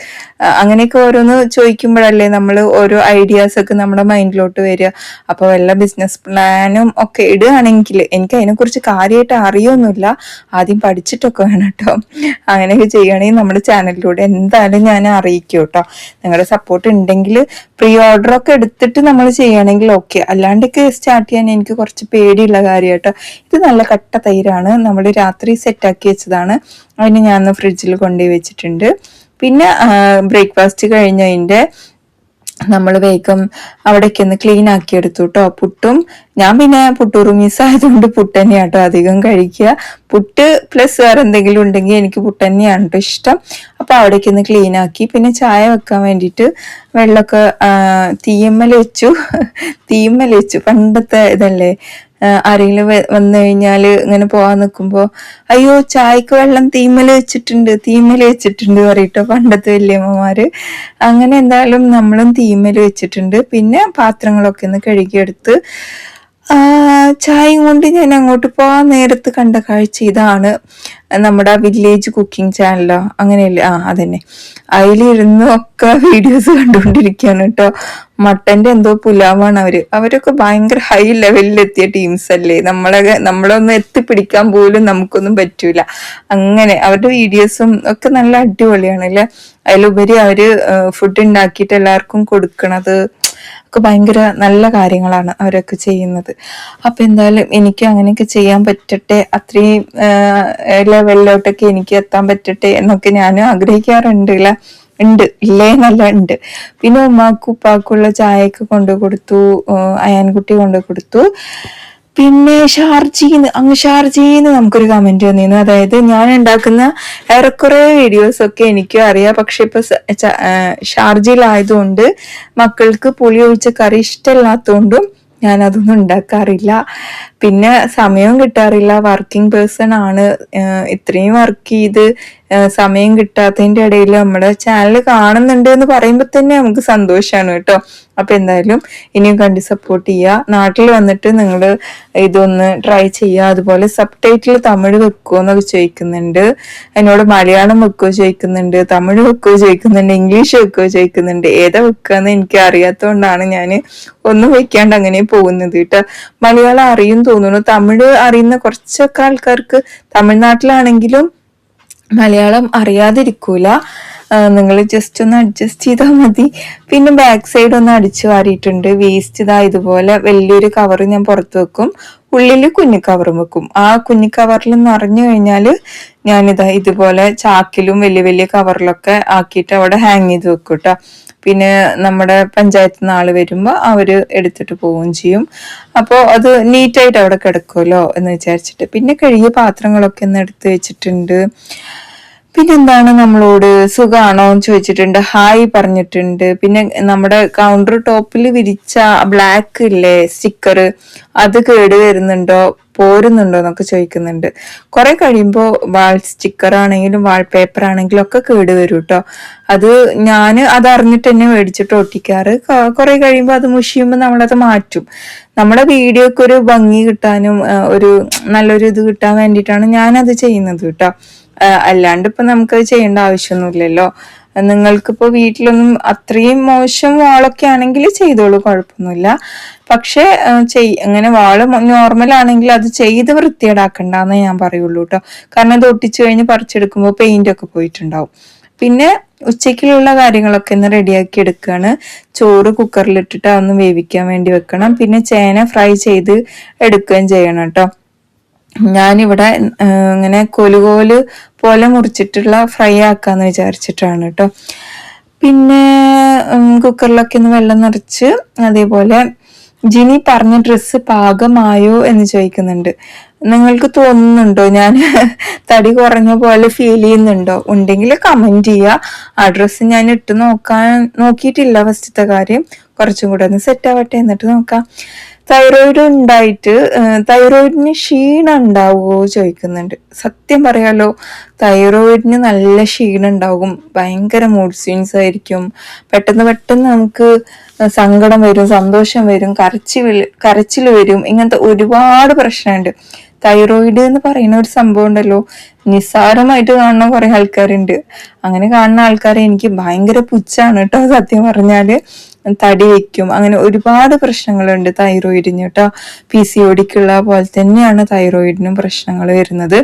അങ്ങനെയൊക്കെ ഓരോന്ന് ചോദിക്കുമ്പോഴല്ലേ നമ്മൾ ഓരോ ഐഡിയാസ് ഒക്കെ നമ്മുടെ മൈൻഡിലോട്ട് വരിക. അപ്പോൾ വല്ല ബിസിനസ് പ്ലാനും ഒക്കെ ഇടുകയാണെങ്കിൽ എനിക്ക് അതിനെക്കുറിച്ച് കാര്യമായിട്ട് അറിയൊന്നുമില്ല. ആദ്യം പഠിച്ചിട്ടൊക്കെ വേണം കേട്ടോ. അങ്ങനെയൊക്കെ ചെയ്യുകയാണെങ്കിൽ നമ്മുടെ ചാനലിലൂടെ എന്തായാലും ഞാൻ അറിയിക്കും നിങ്ങളുടെ സപ്പോർട്ട് ഉണ്ടെങ്കിൽ പ്രീ ഓർഡർ ഒക്കെ എടുത്തിട്ട് നമ്മൾ ചെയ്യണമെങ്കിൽ ഓക്കെ അല്ലാണ്ടൊക്കെ സ്റ്റാർട്ട് ചെയ്യാൻ എനിക്ക് കുറച്ച് പേടിയുള്ള കാര്യം കേട്ടോ. ഇത് നല്ല കട്ട തൈരാണ്. നമ്മൾ രാത്രി സെറ്റാക്കി വെച്ചതാണ്. അതിന് ഞാൻ ഫ്രിഡ്ജിൽ കൊണ്ടുപോയി വെച്ചിട്ടുണ്ട്. പിന്നെ ബ്രേക്ക്ഫാസ്റ്റ് കഴിഞ്ഞതിന്റെ നമ്മൾ വേഗം അവിടേക്ക് ഒന്ന് ക്ലീൻ ആക്കി എടുത്തു കേട്ടോ പുട്ടും ഞാൻ പിന്നെ പുട്ടൂറ് മിസ് ആയതുകൊണ്ട് പുട്ട് തന്നെയാണ് കേട്ടോ അധികം കഴിക്കുക. പുട്ട് പ്ലസ് വേറെ എന്തെങ്കിലും ഉണ്ടെങ്കിൽ എനിക്ക് പുട്ട് തന്നെയാണ് കേട്ടോ ഇഷ്ടം. അപ്പൊ അവിടേക്ക് ഒന്ന് ക്ലീൻ ആക്കി. പിന്നെ ചായ വെക്കാൻ വേണ്ടിയിട്ട് വെള്ളമൊക്കെ തീയമ്മൽ വെച്ചു. തീയമ്മൽ വെച്ചു. പണ്ടത്തെ ഇതല്ലേ ആരെങ്കിലും വന്നു കഴിഞ്ഞാൽ ഇങ്ങനെ പോവാൻ നിൽക്കുമ്പോൾ അയ്യോ ചായക്ക് വെള്ളം തീമല വെച്ചിട്ടുണ്ട് തീമല വെച്ചിട്ടുണ്ട് പറയട്ടോ പണ്ടത്തെ വല്യമ്മമാര്. അങ്ങനെ എന്തായാലും നമ്മളും തീമൽ വെച്ചിട്ടുണ്ട്. പിന്നെ പാത്രങ്ങളൊക്കെ ഒന്ന് കഴുകിയെടുത്ത് ചായയും കൊണ്ട് ഞാൻ അങ്ങോട്ട് പോകാൻ നേരത്ത് കണ്ട കാഴ്ച ഇതാണ്. നമ്മുടെ വില്ലേജ് കുക്കിംഗ് ചാനലോ അങ്ങനെയല്ലേ? ആ അതന്നെ. അതിലിരുന്ന് ഒക്കെ വീഡിയോസ് കണ്ടുകൊണ്ടിരിക്കുകയാണ് കേട്ടോ. മട്ടന്റെ എന്തോ പുലാവാണ് അവർ. അവരൊക്കെ ഭയങ്കര ഹൈ ലെവലിലെത്തിയ ടീംസ് അല്ലേ? നമ്മളെ നമ്മളൊന്നും എത്തിപ്പിടിക്കാൻ പോലും നമുക്കൊന്നും പറ്റൂല. അങ്ങനെ അവരുടെ വീഡിയോസും ഒക്കെ നല്ല അടിപൊളിയാണ് അല്ലേ? അതിലുപരി അവർ ഫുഡ് ഉണ്ടാക്കിയിട്ട് എല്ലാവർക്കും കൊടുക്കണത് ഒക്കെ ഭയങ്കര നല്ല കാര്യങ്ങളാണ് അവരൊക്കെ ചെയ്യുന്നത്. അപ്പൊ എന്തായാലും എനിക്ക് അങ്ങനെയൊക്കെ ചെയ്യാൻ പറ്റട്ടെ അത്രയും ലെവലിലോട്ടൊക്കെ എനിക്ക് എത്താൻ പറ്റട്ടെ എന്നൊക്കെ ഞാൻ ആഗ്രഹിക്കാറുണ്ട് ഇല്ല ഉണ്ട് ഇല്ലേ നല്ല ഉണ്ട്. പിന്നെ ഉമ്മാക്കും ഉപ്പാക്കുള്ള ചായയൊക്കെ കൊണ്ടു കൊടുത്തു അയാൻകുട്ടി കൊണ്ടു കൊടുത്തു പിന്നെ ഷാർജീന്ന് അങ്ങ് ഷാർജീന്ന് നമുക്കൊരു കമന്റ് വന്നിരുന്നു. അതായത് ഞാൻ ഉണ്ടാക്കുന്ന ഏറെക്കുറെ വീഡിയോസ് ഒക്കെ എനിക്കും അറിയാം. പക്ഷെ ഇപ്പൊ ഷാർജിയിലായതുകൊണ്ട് മക്കൾക്ക് പുളി ഒഴിച്ച കറി ഇഷ്ടമില്ലാത്തതുകൊണ്ടും ഞാൻ അതൊന്നും ഉണ്ടാക്കാറില്ല. പിന്നെ സമയം കിട്ടാറില്ല. വർക്കിംഗ് പേഴ്സൺ ആണ്. ഇത്രയും വർക്ക് ചെയ്ത് സമയം കിട്ടാത്തതിന്റെ ഇടയിൽ നമ്മുടെ ചാനൽ കാണുന്നുണ്ട് എന്ന് പറയുമ്പോൾ തന്നെ നമുക്ക് സന്തോഷമാണ് കേട്ടോ. അപ്പൊ എന്തായാലും ഇനിയും കണ്ട് സപ്പോർട്ട് ചെയ്യുക നാട്ടിൽ വന്നിട്ട് നിങ്ങൾ ഇതൊന്ന് ട്രൈ ചെയ്യുക അതുപോലെ സബ് ടൈറ്റിൽ തമിഴ് വെക്കുമോ എന്നൊക്കെ ചോദിക്കുന്നുണ്ട്. എന്നോട് മലയാളം വെക്കുമോ ചോദിക്കുന്നുണ്ട്. തമിഴ് വെക്കുമോ ചോദിക്കുന്നുണ്ട്. ഇംഗ്ലീഷ് വെക്കുമോ ചോദിക്കുന്നുണ്ട്. ഏതാ വെക്കുക എന്ന് എനിക്ക് അറിയാത്തതുകൊണ്ടാണ് ഞാൻ ഒന്നും വെക്കാണ്ട് അങ്ങനെ പോകുന്നത് കേട്ടോ. മലയാളം അറിയും തോന്നുന്നു. തമിഴ് അറിയുന്ന കുറച്ചൊക്കെ ആൾക്കാർക്ക് തമിഴ്നാട്ടിലാണെങ്കിലും മലയാളം അറിയാതിരിക്കൂല. നിങ്ങൾ ജസ്റ്റ് ഒന്ന് അഡ്ജസ്റ്റ് ചെയ്താൽ മതി. പിന്നെ ബാക്ക് സൈഡ് ഒന്ന് അടിച്ചു വാരിയിട്ടുണ്ട്. വേസ്റ്റ് ഇതാ ഇതുപോലെ വലിയൊരു കവർ ഞാൻ പുറത്ത് വെക്കും. ഉള്ളിൽ കുഞ്ഞു കവറും വെക്കും. ആ കുഞ്ഞു കവറിൽ നിറഞ്ഞു കഴിഞ്ഞാൽ ഞാനിതാ ഇതുപോലെ ചാക്കിലും വലിയ വലിയ കവറിലൊക്കെ ആക്കിയിട്ട് അവിടെ ഹാങ് ചെയ്ത് വെക്കും കേട്ടോ പിന്നെ നമ്മുടെ പഞ്ചായത്ത് നിന്ന് ആൾ വരുമ്പോൾ അവർ എടുത്തിട്ട് പോവുകയും ചെയ്യും. അപ്പോൾ അത് നീറ്റായിട്ട് അവിടെ കിടക്കുമല്ലോ എന്ന് വിചാരിച്ചിട്ട്. പിന്നെ കഴുകിയ പാത്രങ്ങളൊക്കെ ഒന്ന് എടുത്ത് വെച്ചിട്ടുണ്ട്. പിന്നെന്താണ് നമ്മളോട് സുഖാണോ എന്ന് ചോദിച്ചിട്ടുണ്ട്. ഹായ് പറഞ്ഞിട്ടുണ്ട്. പിന്നെ നമ്മുടെ കൗണ്ടർ ടോപ്പിൽ വിരിച്ച ബ്ലാക്ക് ഇല്ലേ സ്റ്റിക്കർ അത് കേട് വരുന്നുണ്ടോ? പോരുന്നുണ്ടോ എന്നൊക്കെ ചോദിക്കുന്നുണ്ട്. കുറെ കഴിയുമ്പോൾ വാൾ സ്റ്റിക്കർ ആണെങ്കിലും വാൾ പേപ്പർ ആണെങ്കിലും ഒക്കെ കേട് വരും കേട്ടോ അത് ഞാൻ അത് അറിഞ്ഞിട്ട് തന്നെ മേടിച്ചിട്ട് ഒട്ടിക്കാറ്. കുറെ കഴിയുമ്പോൾ അത് മുഷിയുമ്പോൾ നമ്മളത് മാറ്റും. നമ്മുടെ വീഡിയോക്ക് ഒരു ഭംഗി കിട്ടാനും ഒരു നല്ലൊരു ഇത് കിട്ടാൻ വേണ്ടിയിട്ടാണ് ഞാനത് ചെയ്യുന്നത് കേട്ടോ അല്ലാണ്ട് ഇപ്പൊ നമുക്കത് ചെയ്യേണ്ട ആവശ്യമൊന്നുമില്ലല്ലോ. നിങ്ങൾക്കിപ്പോ വീട്ടിലൊന്നും അത്രയും മോശം വാളൊക്കെ ആണെങ്കിൽ ചെയ്തോളൂ കുഴപ്പമൊന്നുമില്ല. പക്ഷെ ചെയ് അങ്ങനെ വാൾ നോർമൽ ആണെങ്കിൽ അത് ചെയ്ത് വൃത്തിയേടാക്കണ്ടെന്നേ ഞാൻ പറയുള്ളൂ കേട്ടോ. കാരണം അത് ഒട്ടിച്ചു കഴിഞ്ഞ് പറിച്ചെടുക്കുമ്പോൾ പെയിന്റ് ഒക്കെ പോയിട്ടുണ്ടാവും. പിന്നെ ഉച്ചയ്ക്കുള്ള കാര്യങ്ങളൊക്കെ ഒന്ന് റെഡിയാക്കി എടുക്കുകയാണ് ചോറ് കുക്കറിലിട്ടിട്ട് അതൊന്ന് വേവിക്കാൻ വേണ്ടി വെക്കണം. പിന്നെ ചേന ഫ്രൈ ചെയ്ത് എടുക്കുകയും ചെയ്യണം കേട്ടോ. ഞാനിവിടെ ഇങ്ങനെ കൊലുകോൽ പോലെ മുറിച്ചിട്ടുള്ള ഫ്രൈ ആക്കാന്ന് വിചാരിച്ചിട്ടാണ് കേട്ടോ. പിന്നെ കുക്കറിലൊക്കെ ഒന്ന് വെള്ളം നിറച്ച് അതേപോലെ ജിനി പറഞ്ഞ ഡ്രസ്സ് പാകമായോ എന്ന് ചോദിക്കുന്നുണ്ട്. നിങ്ങൾക്ക് തോന്നുന്നുണ്ടോ? ഞാൻ തടി കുറഞ്ഞ പോലെ ഫീൽ ചെയ്യുന്നുണ്ടോ? ഉണ്ടെങ്കിൽ കമന്റ് ചെയ്യുക ആ ഡ്രസ്സ് ഞാൻ ഇട്ട് നോക്കാൻ നോക്കിയിട്ടില്ല ഫസ്റ്റത്തെ കാര്യം. കുറച്ചും കൂടെ ഒന്ന് സെറ്റ് ആവട്ടെ എന്നിട്ട് നോക്കാം. തൈറോയിഡ് ഉണ്ടായിട്ട് തൈറോയിഡിന് ക്ഷീണം ഉണ്ടാവുമോ ചോദിക്കുന്നുണ്ട്. സത്യം പറയാലോ തൈറോയിഡിന് നല്ല ക്ഷീണം ഉണ്ടാകും. ഭയങ്കര മൂഡ് സ്വിങ്സ് ആയിരിക്കും. പെട്ടെന്ന് പെട്ടെന്ന് നമുക്ക് സങ്കടം വരും സന്തോഷം വരും കരച്ചിൽ കരച്ചിൽ വരും. ഇങ്ങനത്തെ ഒരുപാട് പ്രശ്നമുണ്ട്. തൈറോയിഡ് എന്ന് പറയുന്ന ഒരു സംഭവം ഉണ്ടല്ലോ. നിസ്സാരമായിട്ട് കാണുന്ന കുറെ ആൾക്കാരുണ്ട്. അങ്ങനെ കാണുന്ന ആൾക്കാരെ എനിക്ക് ഭയങ്കര പുച്ഛാണ് കേട്ടോ സത്യം പറഞ്ഞാൽ. തടി വയ്ക്കും. അങ്ങനെ ഒരുപാട് പ്രശ്നങ്ങളുണ്ട് തൈറോയിഡിന് കേട്ടോ. പി സി ഒടിക്കുള്ള പോലെ തന്നെയാണ് തൈറോയിഡിനും പ്രശ്നങ്ങൾ വരുന്നത്.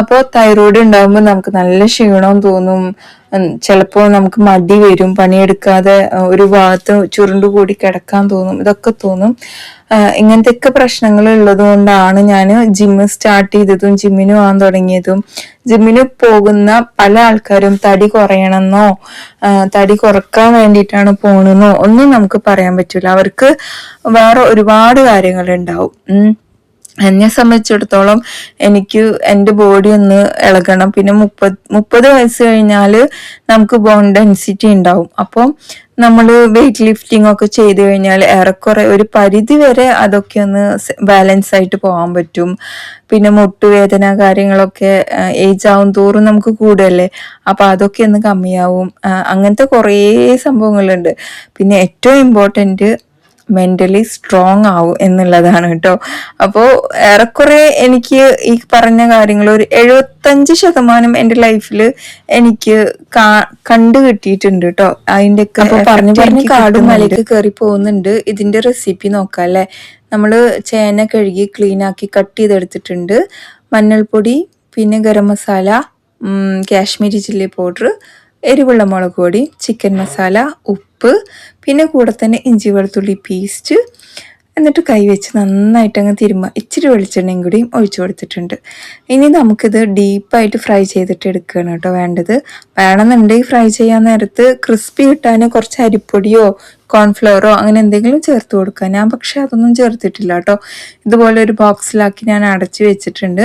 അപ്പോൾ തൈറോയിഡ് ഉണ്ടാകുമ്പോൾ നമുക്ക് നല്ല ക്ഷീണവും തോന്നും. ചിലപ്പോൾ നമുക്ക് മടി വരും പണിയെടുക്കാതെ ഒരു ഭാഗത്ത് ചുരുണ്ടുകൂടി കിടക്കാൻ തോന്നും ഇതൊക്കെ തോന്നും. ഇങ്ങനത്തെ ഇങ്ങനത്തെയൊക്കെ പ്രശ്നങ്ങൾ ഉള്ളത് കൊണ്ടാണ് ഞാൻ ജിമ്മ് സ്റ്റാർട്ട് ചെയ്തതും ജിമ്മിന് പോകാൻ തുടങ്ങിയതും. ജിമ്മിന് പോകുന്ന പല ആൾക്കാരും തടി കുറയണമെന്നോ തടി കുറയ്ക്കാൻ വേണ്ടിയിട്ടാണ് പോണെന്നോ ഒന്നും നമുക്ക് പറയാൻ പറ്റില്ല അവർക്ക് വേറെ ഒരുപാട് കാര്യങ്ങൾ ഉണ്ടാവും എന്നെ സംബന്ധിച്ചിടത്തോളം എനിക്ക് എന്റെ ബോഡി ഒന്ന് ഇളകണം. പിന്നെ മുപ്പത് മുപ്പത് വയസ്സ് കഴിഞ്ഞാൽ നമുക്ക് ബോൺ ഡെൻസിറ്റി ഉണ്ടാവും. അപ്പോൾ നമ്മൾ വെയിറ്റ് ലിഫ്റ്റിംഗ് ഒക്കെ ചെയ്തു കഴിഞ്ഞാൽ ഏറെക്കുറെ ഒരു പരിധി വരെ അതൊക്കെ ഒന്ന് ബാലൻസ് ആയിട്ട് പോകാൻ പറ്റും. പിന്നെ മുട്ടുവേദന കാര്യങ്ങളൊക്കെ ഏജ് ആവും തോറും നമുക്ക് കൂടുതലല്ലേ? അപ്പൊ അതൊക്കെ ഒന്ന് കമ്മിയാവും. അങ്ങനത്തെ കുറേ സംഭവങ്ങളുണ്ട്. പിന്നെ ഏറ്റവും ഇമ്പോർട്ടന്റ് മെന്റലി സ്ട്രോങ് ആവും എന്നുള്ളതാണ് കേട്ടോ. അപ്പോൾ ഏറെക്കുറെ എനിക്ക് ഈ പറഞ്ഞ കാര്യങ്ങൾ ഒരു എഴുപത്തഞ്ച് ശതമാനം എന്റെ ലൈഫിൽ എനിക്ക് കണ്ടു കിട്ടിയിട്ടുണ്ട് കേട്ടോ. അതിന്റെ ഒക്കെ പറഞ്ഞു പറഞ്ഞ് കാടും മലയ്ക്ക് കയറി പോകുന്നുണ്ട്. ഇതിന്റെ റെസിപ്പി നോക്കാം അല്ലേ? നമ്മൾ ചേന കഴുകി ക്ലീൻ ആക്കി കട്ട് ചെയ്തെടുത്തിട്ടുണ്ട്. മഞ്ഞൾപ്പൊടി പിന്നെ ഗരം മസാല കാശ്മീരി ചില്ലി പൗഡർ എരിവുള്ള മുളക് പൊടി ചിക്കൻ മസാല ഉപ്പ് പിന്നെ കൂടെ തന്നെ ഇഞ്ചി വെളുത്തുള്ളി പേസ്റ്റ് എന്നിട്ട് കൈ വെച്ച് നന്നായിട്ട് അങ്ങ് തിരുമ്മ ഇച്ചിരി വെളിച്ചെണ്ണയും കൂടിയും ഒഴിച്ചു കൊടുത്തിട്ടുണ്ട്. ഇനി നമുക്കിത് ഡീപ്പായിട്ട് ഫ്രൈ ചെയ്തിട്ട് എടുക്കുകയാണ് കേട്ടോ വേണ്ടത്. വേണമെന്നുണ്ടെങ്കിൽ ഫ്രൈ ചെയ്യാൻ നേരത്ത് ക്രിസ്പി കിട്ടാൻ കുറച്ച് അരിപ്പൊടിയോ കോൺഫ്ലവറോ അങ്ങനെ എന്തെങ്കിലും ചേർത്ത് കൊടുക്കുക. ഞാൻ പക്ഷേ അതൊന്നും ചേർത്തിട്ടില്ല കേട്ടോ. ഇതുപോലെ ഒരു ബോക്സിലാക്കി ഞാൻ അടച്ച് വെച്ചിട്ടുണ്ട്.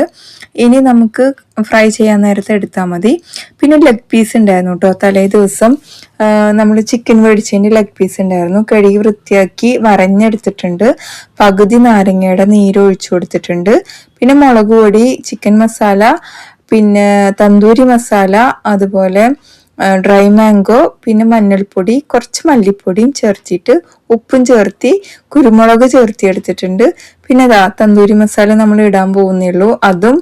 ഇനി നമുക്ക് ഫ്രൈ ചെയ്യാൻ നേരത്തെ എടുത്താൽ മതി. പിന്നെ ലെഗ് പീസ് ഉണ്ടായിരുന്നു കേട്ടോ തലേ ദിവസം. നമ്മൾ ചിക്കൻ മേടിച്ചതിന്റെ ലെഗ് പീസ് ഉണ്ടായിരുന്നു. കഴുകി വൃത്തിയാക്കി വരഞ്ഞെടുത്തിട്ടുണ്ട്. പകുതി നാരങ്ങയുടെ നീര് ഒഴിച്ചു കൊടുത്തിട്ടുണ്ട്. പിന്നെ മുളക് പൊടി ചിക്കൻ മസാല പിന്നെ തന്തൂരി മസാല അതുപോലെ ഡ്രൈ മാംഗോ പിന്നെ മഞ്ഞൾപ്പൊടി കുറച്ച് മല്ലിപ്പൊടിയും ചേർത്തിട്ട് ഉപ്പും ചേർത്തി കുരുമുളക് ചേർത്തി എടുത്തിട്ടുണ്ട് പിന്നെ അതാ തന്തൂരി മസാല നമ്മൾ ഇടാൻ പോകുന്നുള്ളൂ അതും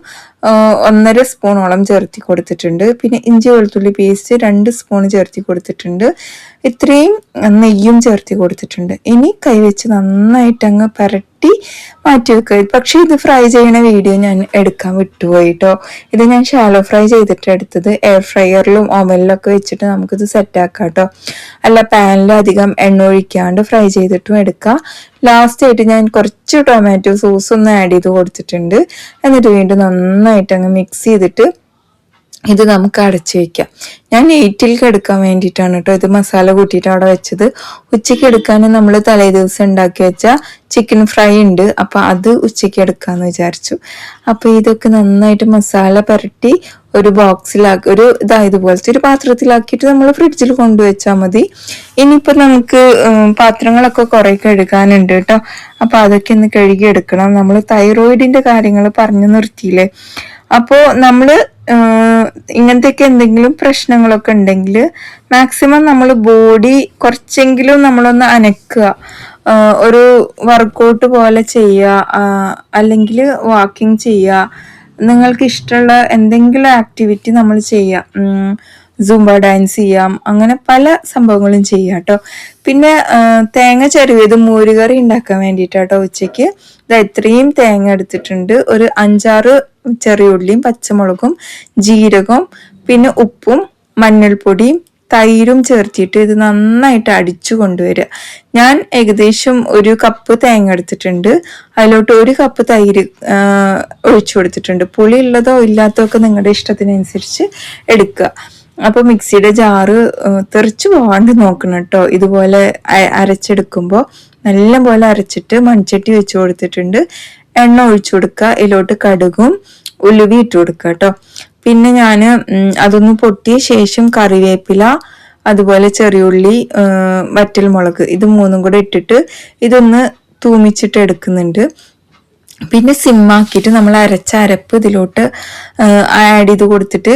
ഒന്നര സ്പൂണോളം ചേർത്തി കൊടുത്തിട്ടുണ്ട്. പിന്നെ ഇഞ്ചി വെളുത്തുള്ളി പേസ്റ്റ് രണ്ട് സ്പൂൺ ചേർത്തി കൊടുത്തിട്ടുണ്ട്. ഇത്രയും നെയ്യും ചേർത്തി കൊടുത്തിട്ടുണ്ട്. ഇനി കൈവച്ച് നന്നായിട്ട് അങ്ങ് പരട്ടി മാറ്റി വെക്കുക. പക്ഷേ ഇത് ഫ്രൈ ചെയ്യണ വീഡിയോ ഞാൻ എടുക്കാൻ വിട്ടുപോയി കേട്ടോ ഇത് ഞാൻ ഷാലോ ഫ്രൈ ചെയ്തിട്ട് എടുത്തത് എയർ ഫ്രയറിലും ഒക്കെ വെച്ചിട്ട് നമുക്കിത് സെറ്റാക്കാം കേട്ടോ അല്ല പാനിൽ അധികം എണ്ണ ഒഴിക്കാണ്ട് ഫ്രൈ ചെയ്തിട്ടും എടുക്കാം. ലാസ്റ്റ് ആയിട്ട് ഞാൻ കുറച്ച് ടൊമാറ്റോ സോസ് ഒന്ന് ആഡ് ചെയ്ത് കൊടുത്തിട്ടുണ്ട്. എന്നിട്ട് വീണ്ടും നന്നായിട്ട് അങ്ങ് മിക്സ് ചെയ്തിട്ട് ഇത് നമുക്ക് അടച്ചു വെക്കാം. ഞാൻ എയ്റ്റിൽ എടുക്കാൻ വേണ്ടിയിട്ടാണ് കേട്ടോ ഇത് മസാല കൂട്ടിയിട്ട് അവിടെ വെച്ചത്. ഉച്ചയ്ക്ക് എടുക്കാൻ നമ്മൾ തലേ ദിവസം ഉണ്ടാക്കി വെച്ച ചിക്കൻ ഫ്രൈ ഉണ്ട്. അപ്പൊ അത് ഉച്ചയ്ക്ക് എടുക്കാന്ന് വിചാരിച്ചു. അപ്പൊ ഇതൊക്കെ നന്നായിട്ട് മസാല പുരട്ടി ഒരു ബോക്സിലാക്കി ഒരു ഇതായത് ഇതുപോലത്തെ ഒരു പാത്രത്തിലാക്കിയിട്ട് നമ്മൾ ഫ്രിഡ്ജിൽ കൊണ്ടുവച്ചാൽ മതി. ഇനിയിപ്പോൾ നമുക്ക് പാത്രങ്ങളൊക്കെ കുറേ കഴുകാനുണ്ട് കേട്ടോ അപ്പൊ അതൊക്കെ ഒന്ന് കഴുകിയെടുക്കണം. നമ്മൾ തൈറോയിഡിന്റെ കാര്യങ്ങൾ പറഞ്ഞു നിർത്തിയില്ലേ? അപ്പോൾ നമ്മൾ ആഹ് ഇങ്ങനത്തെയൊക്കെ എന്തെങ്കിലും പ്രശ്നങ്ങളൊക്കെ ഉണ്ടെങ്കിൽ മാക്സിമം നമ്മൾ ബോഡി കുറച്ചെങ്കിലും നമ്മളൊന്ന് അനക്കുക. ഒരു വർക്കൗട്ട് പോലെ ചെയ്യുക അല്ലെങ്കിൽ വാക്കിംഗ് ചെയ്യുക. നിങ്ങൾക്ക് ഇഷ്ടമുള്ള എന്തെങ്കിലും ആക്ടിവിറ്റി നമ്മൾ ചെയ്യാം ഉം, സുംബ ഡാൻസ് ചെയ്യാം. അങ്ങനെ പല സംഭവങ്ങളും ചെയ്യാം കേട്ടോ പിന്നെ തേങ്ങ ചരുവേത് മോരുകറി ഉണ്ടാക്കാൻ വേണ്ടിയിട്ടാട്ടോ ഉച്ചയ്ക്ക്. ഇതാ ഇത്രയും തേങ്ങ എടുത്തിട്ടുണ്ട്. ഒരു അഞ്ചാറ് ചെറിയ ഉള്ളിയും പച്ചമുളകും ജീരകവും പിന്നെ ഉപ്പും മഞ്ഞൾപ്പൊടിയും തൈരും ചേർത്തിട്ട് ഇത് നന്നായിട്ട് അടിച്ചു കൊണ്ടുവരിക ഞാൻ ഏകദേശം ഒരു കപ്പ് തേങ്ങ എടുത്തിട്ടുണ്ട്. അതിലോട്ട് ഒരു കപ്പ് തൈര് ഒഴിച്ചു കൊടുത്തിട്ടുണ്ട്. പുളി ഉള്ളതോ ഇല്ലാത്തതോ ഒക്കെ നിങ്ങളുടെ ഇഷ്ടത്തിനനുസരിച്ച് എടുക്കുക. അപ്പോൾ മിക്സിയുടെ ജാറ് തെറിച്ചു പോവാണ്ട് നോക്കണം കേട്ടോ ഇതുപോലെ അരച്ചെടുക്കുമ്പോൾ നല്ല പോലെ അരച്ചിട്ട് മൺചട്ടി വെച്ച് കൊടുത്തിട്ടുണ്ട്. എണ്ണ ഒഴിച്ചു കൊടുക്കുക. ഇതിലോട്ട് കടുകും ഉലുവി ഇട്ട് കൊടുക്കുക കേട്ടോ പിന്നെ ഞാൻ അതൊന്ന് പൊട്ടിയ ശേഷം കറിവേപ്പില അതുപോലെ ചെറിയുള്ളി വറ്റൽ മുളക് ഇത് മൂന്നും കൂടെ ഇട്ടിട്ട് ഇതൊന്ന് തൂമിച്ചിട്ട് എടുക്കുന്നുണ്ട്. പിന്നെ സിമ്മാക്കിയിട്ട് നമ്മൾ അരച്ച അരപ്പ് ഇതിലോട്ട് ആഡ് ചെയ്ത് കൊടുത്തിട്ട്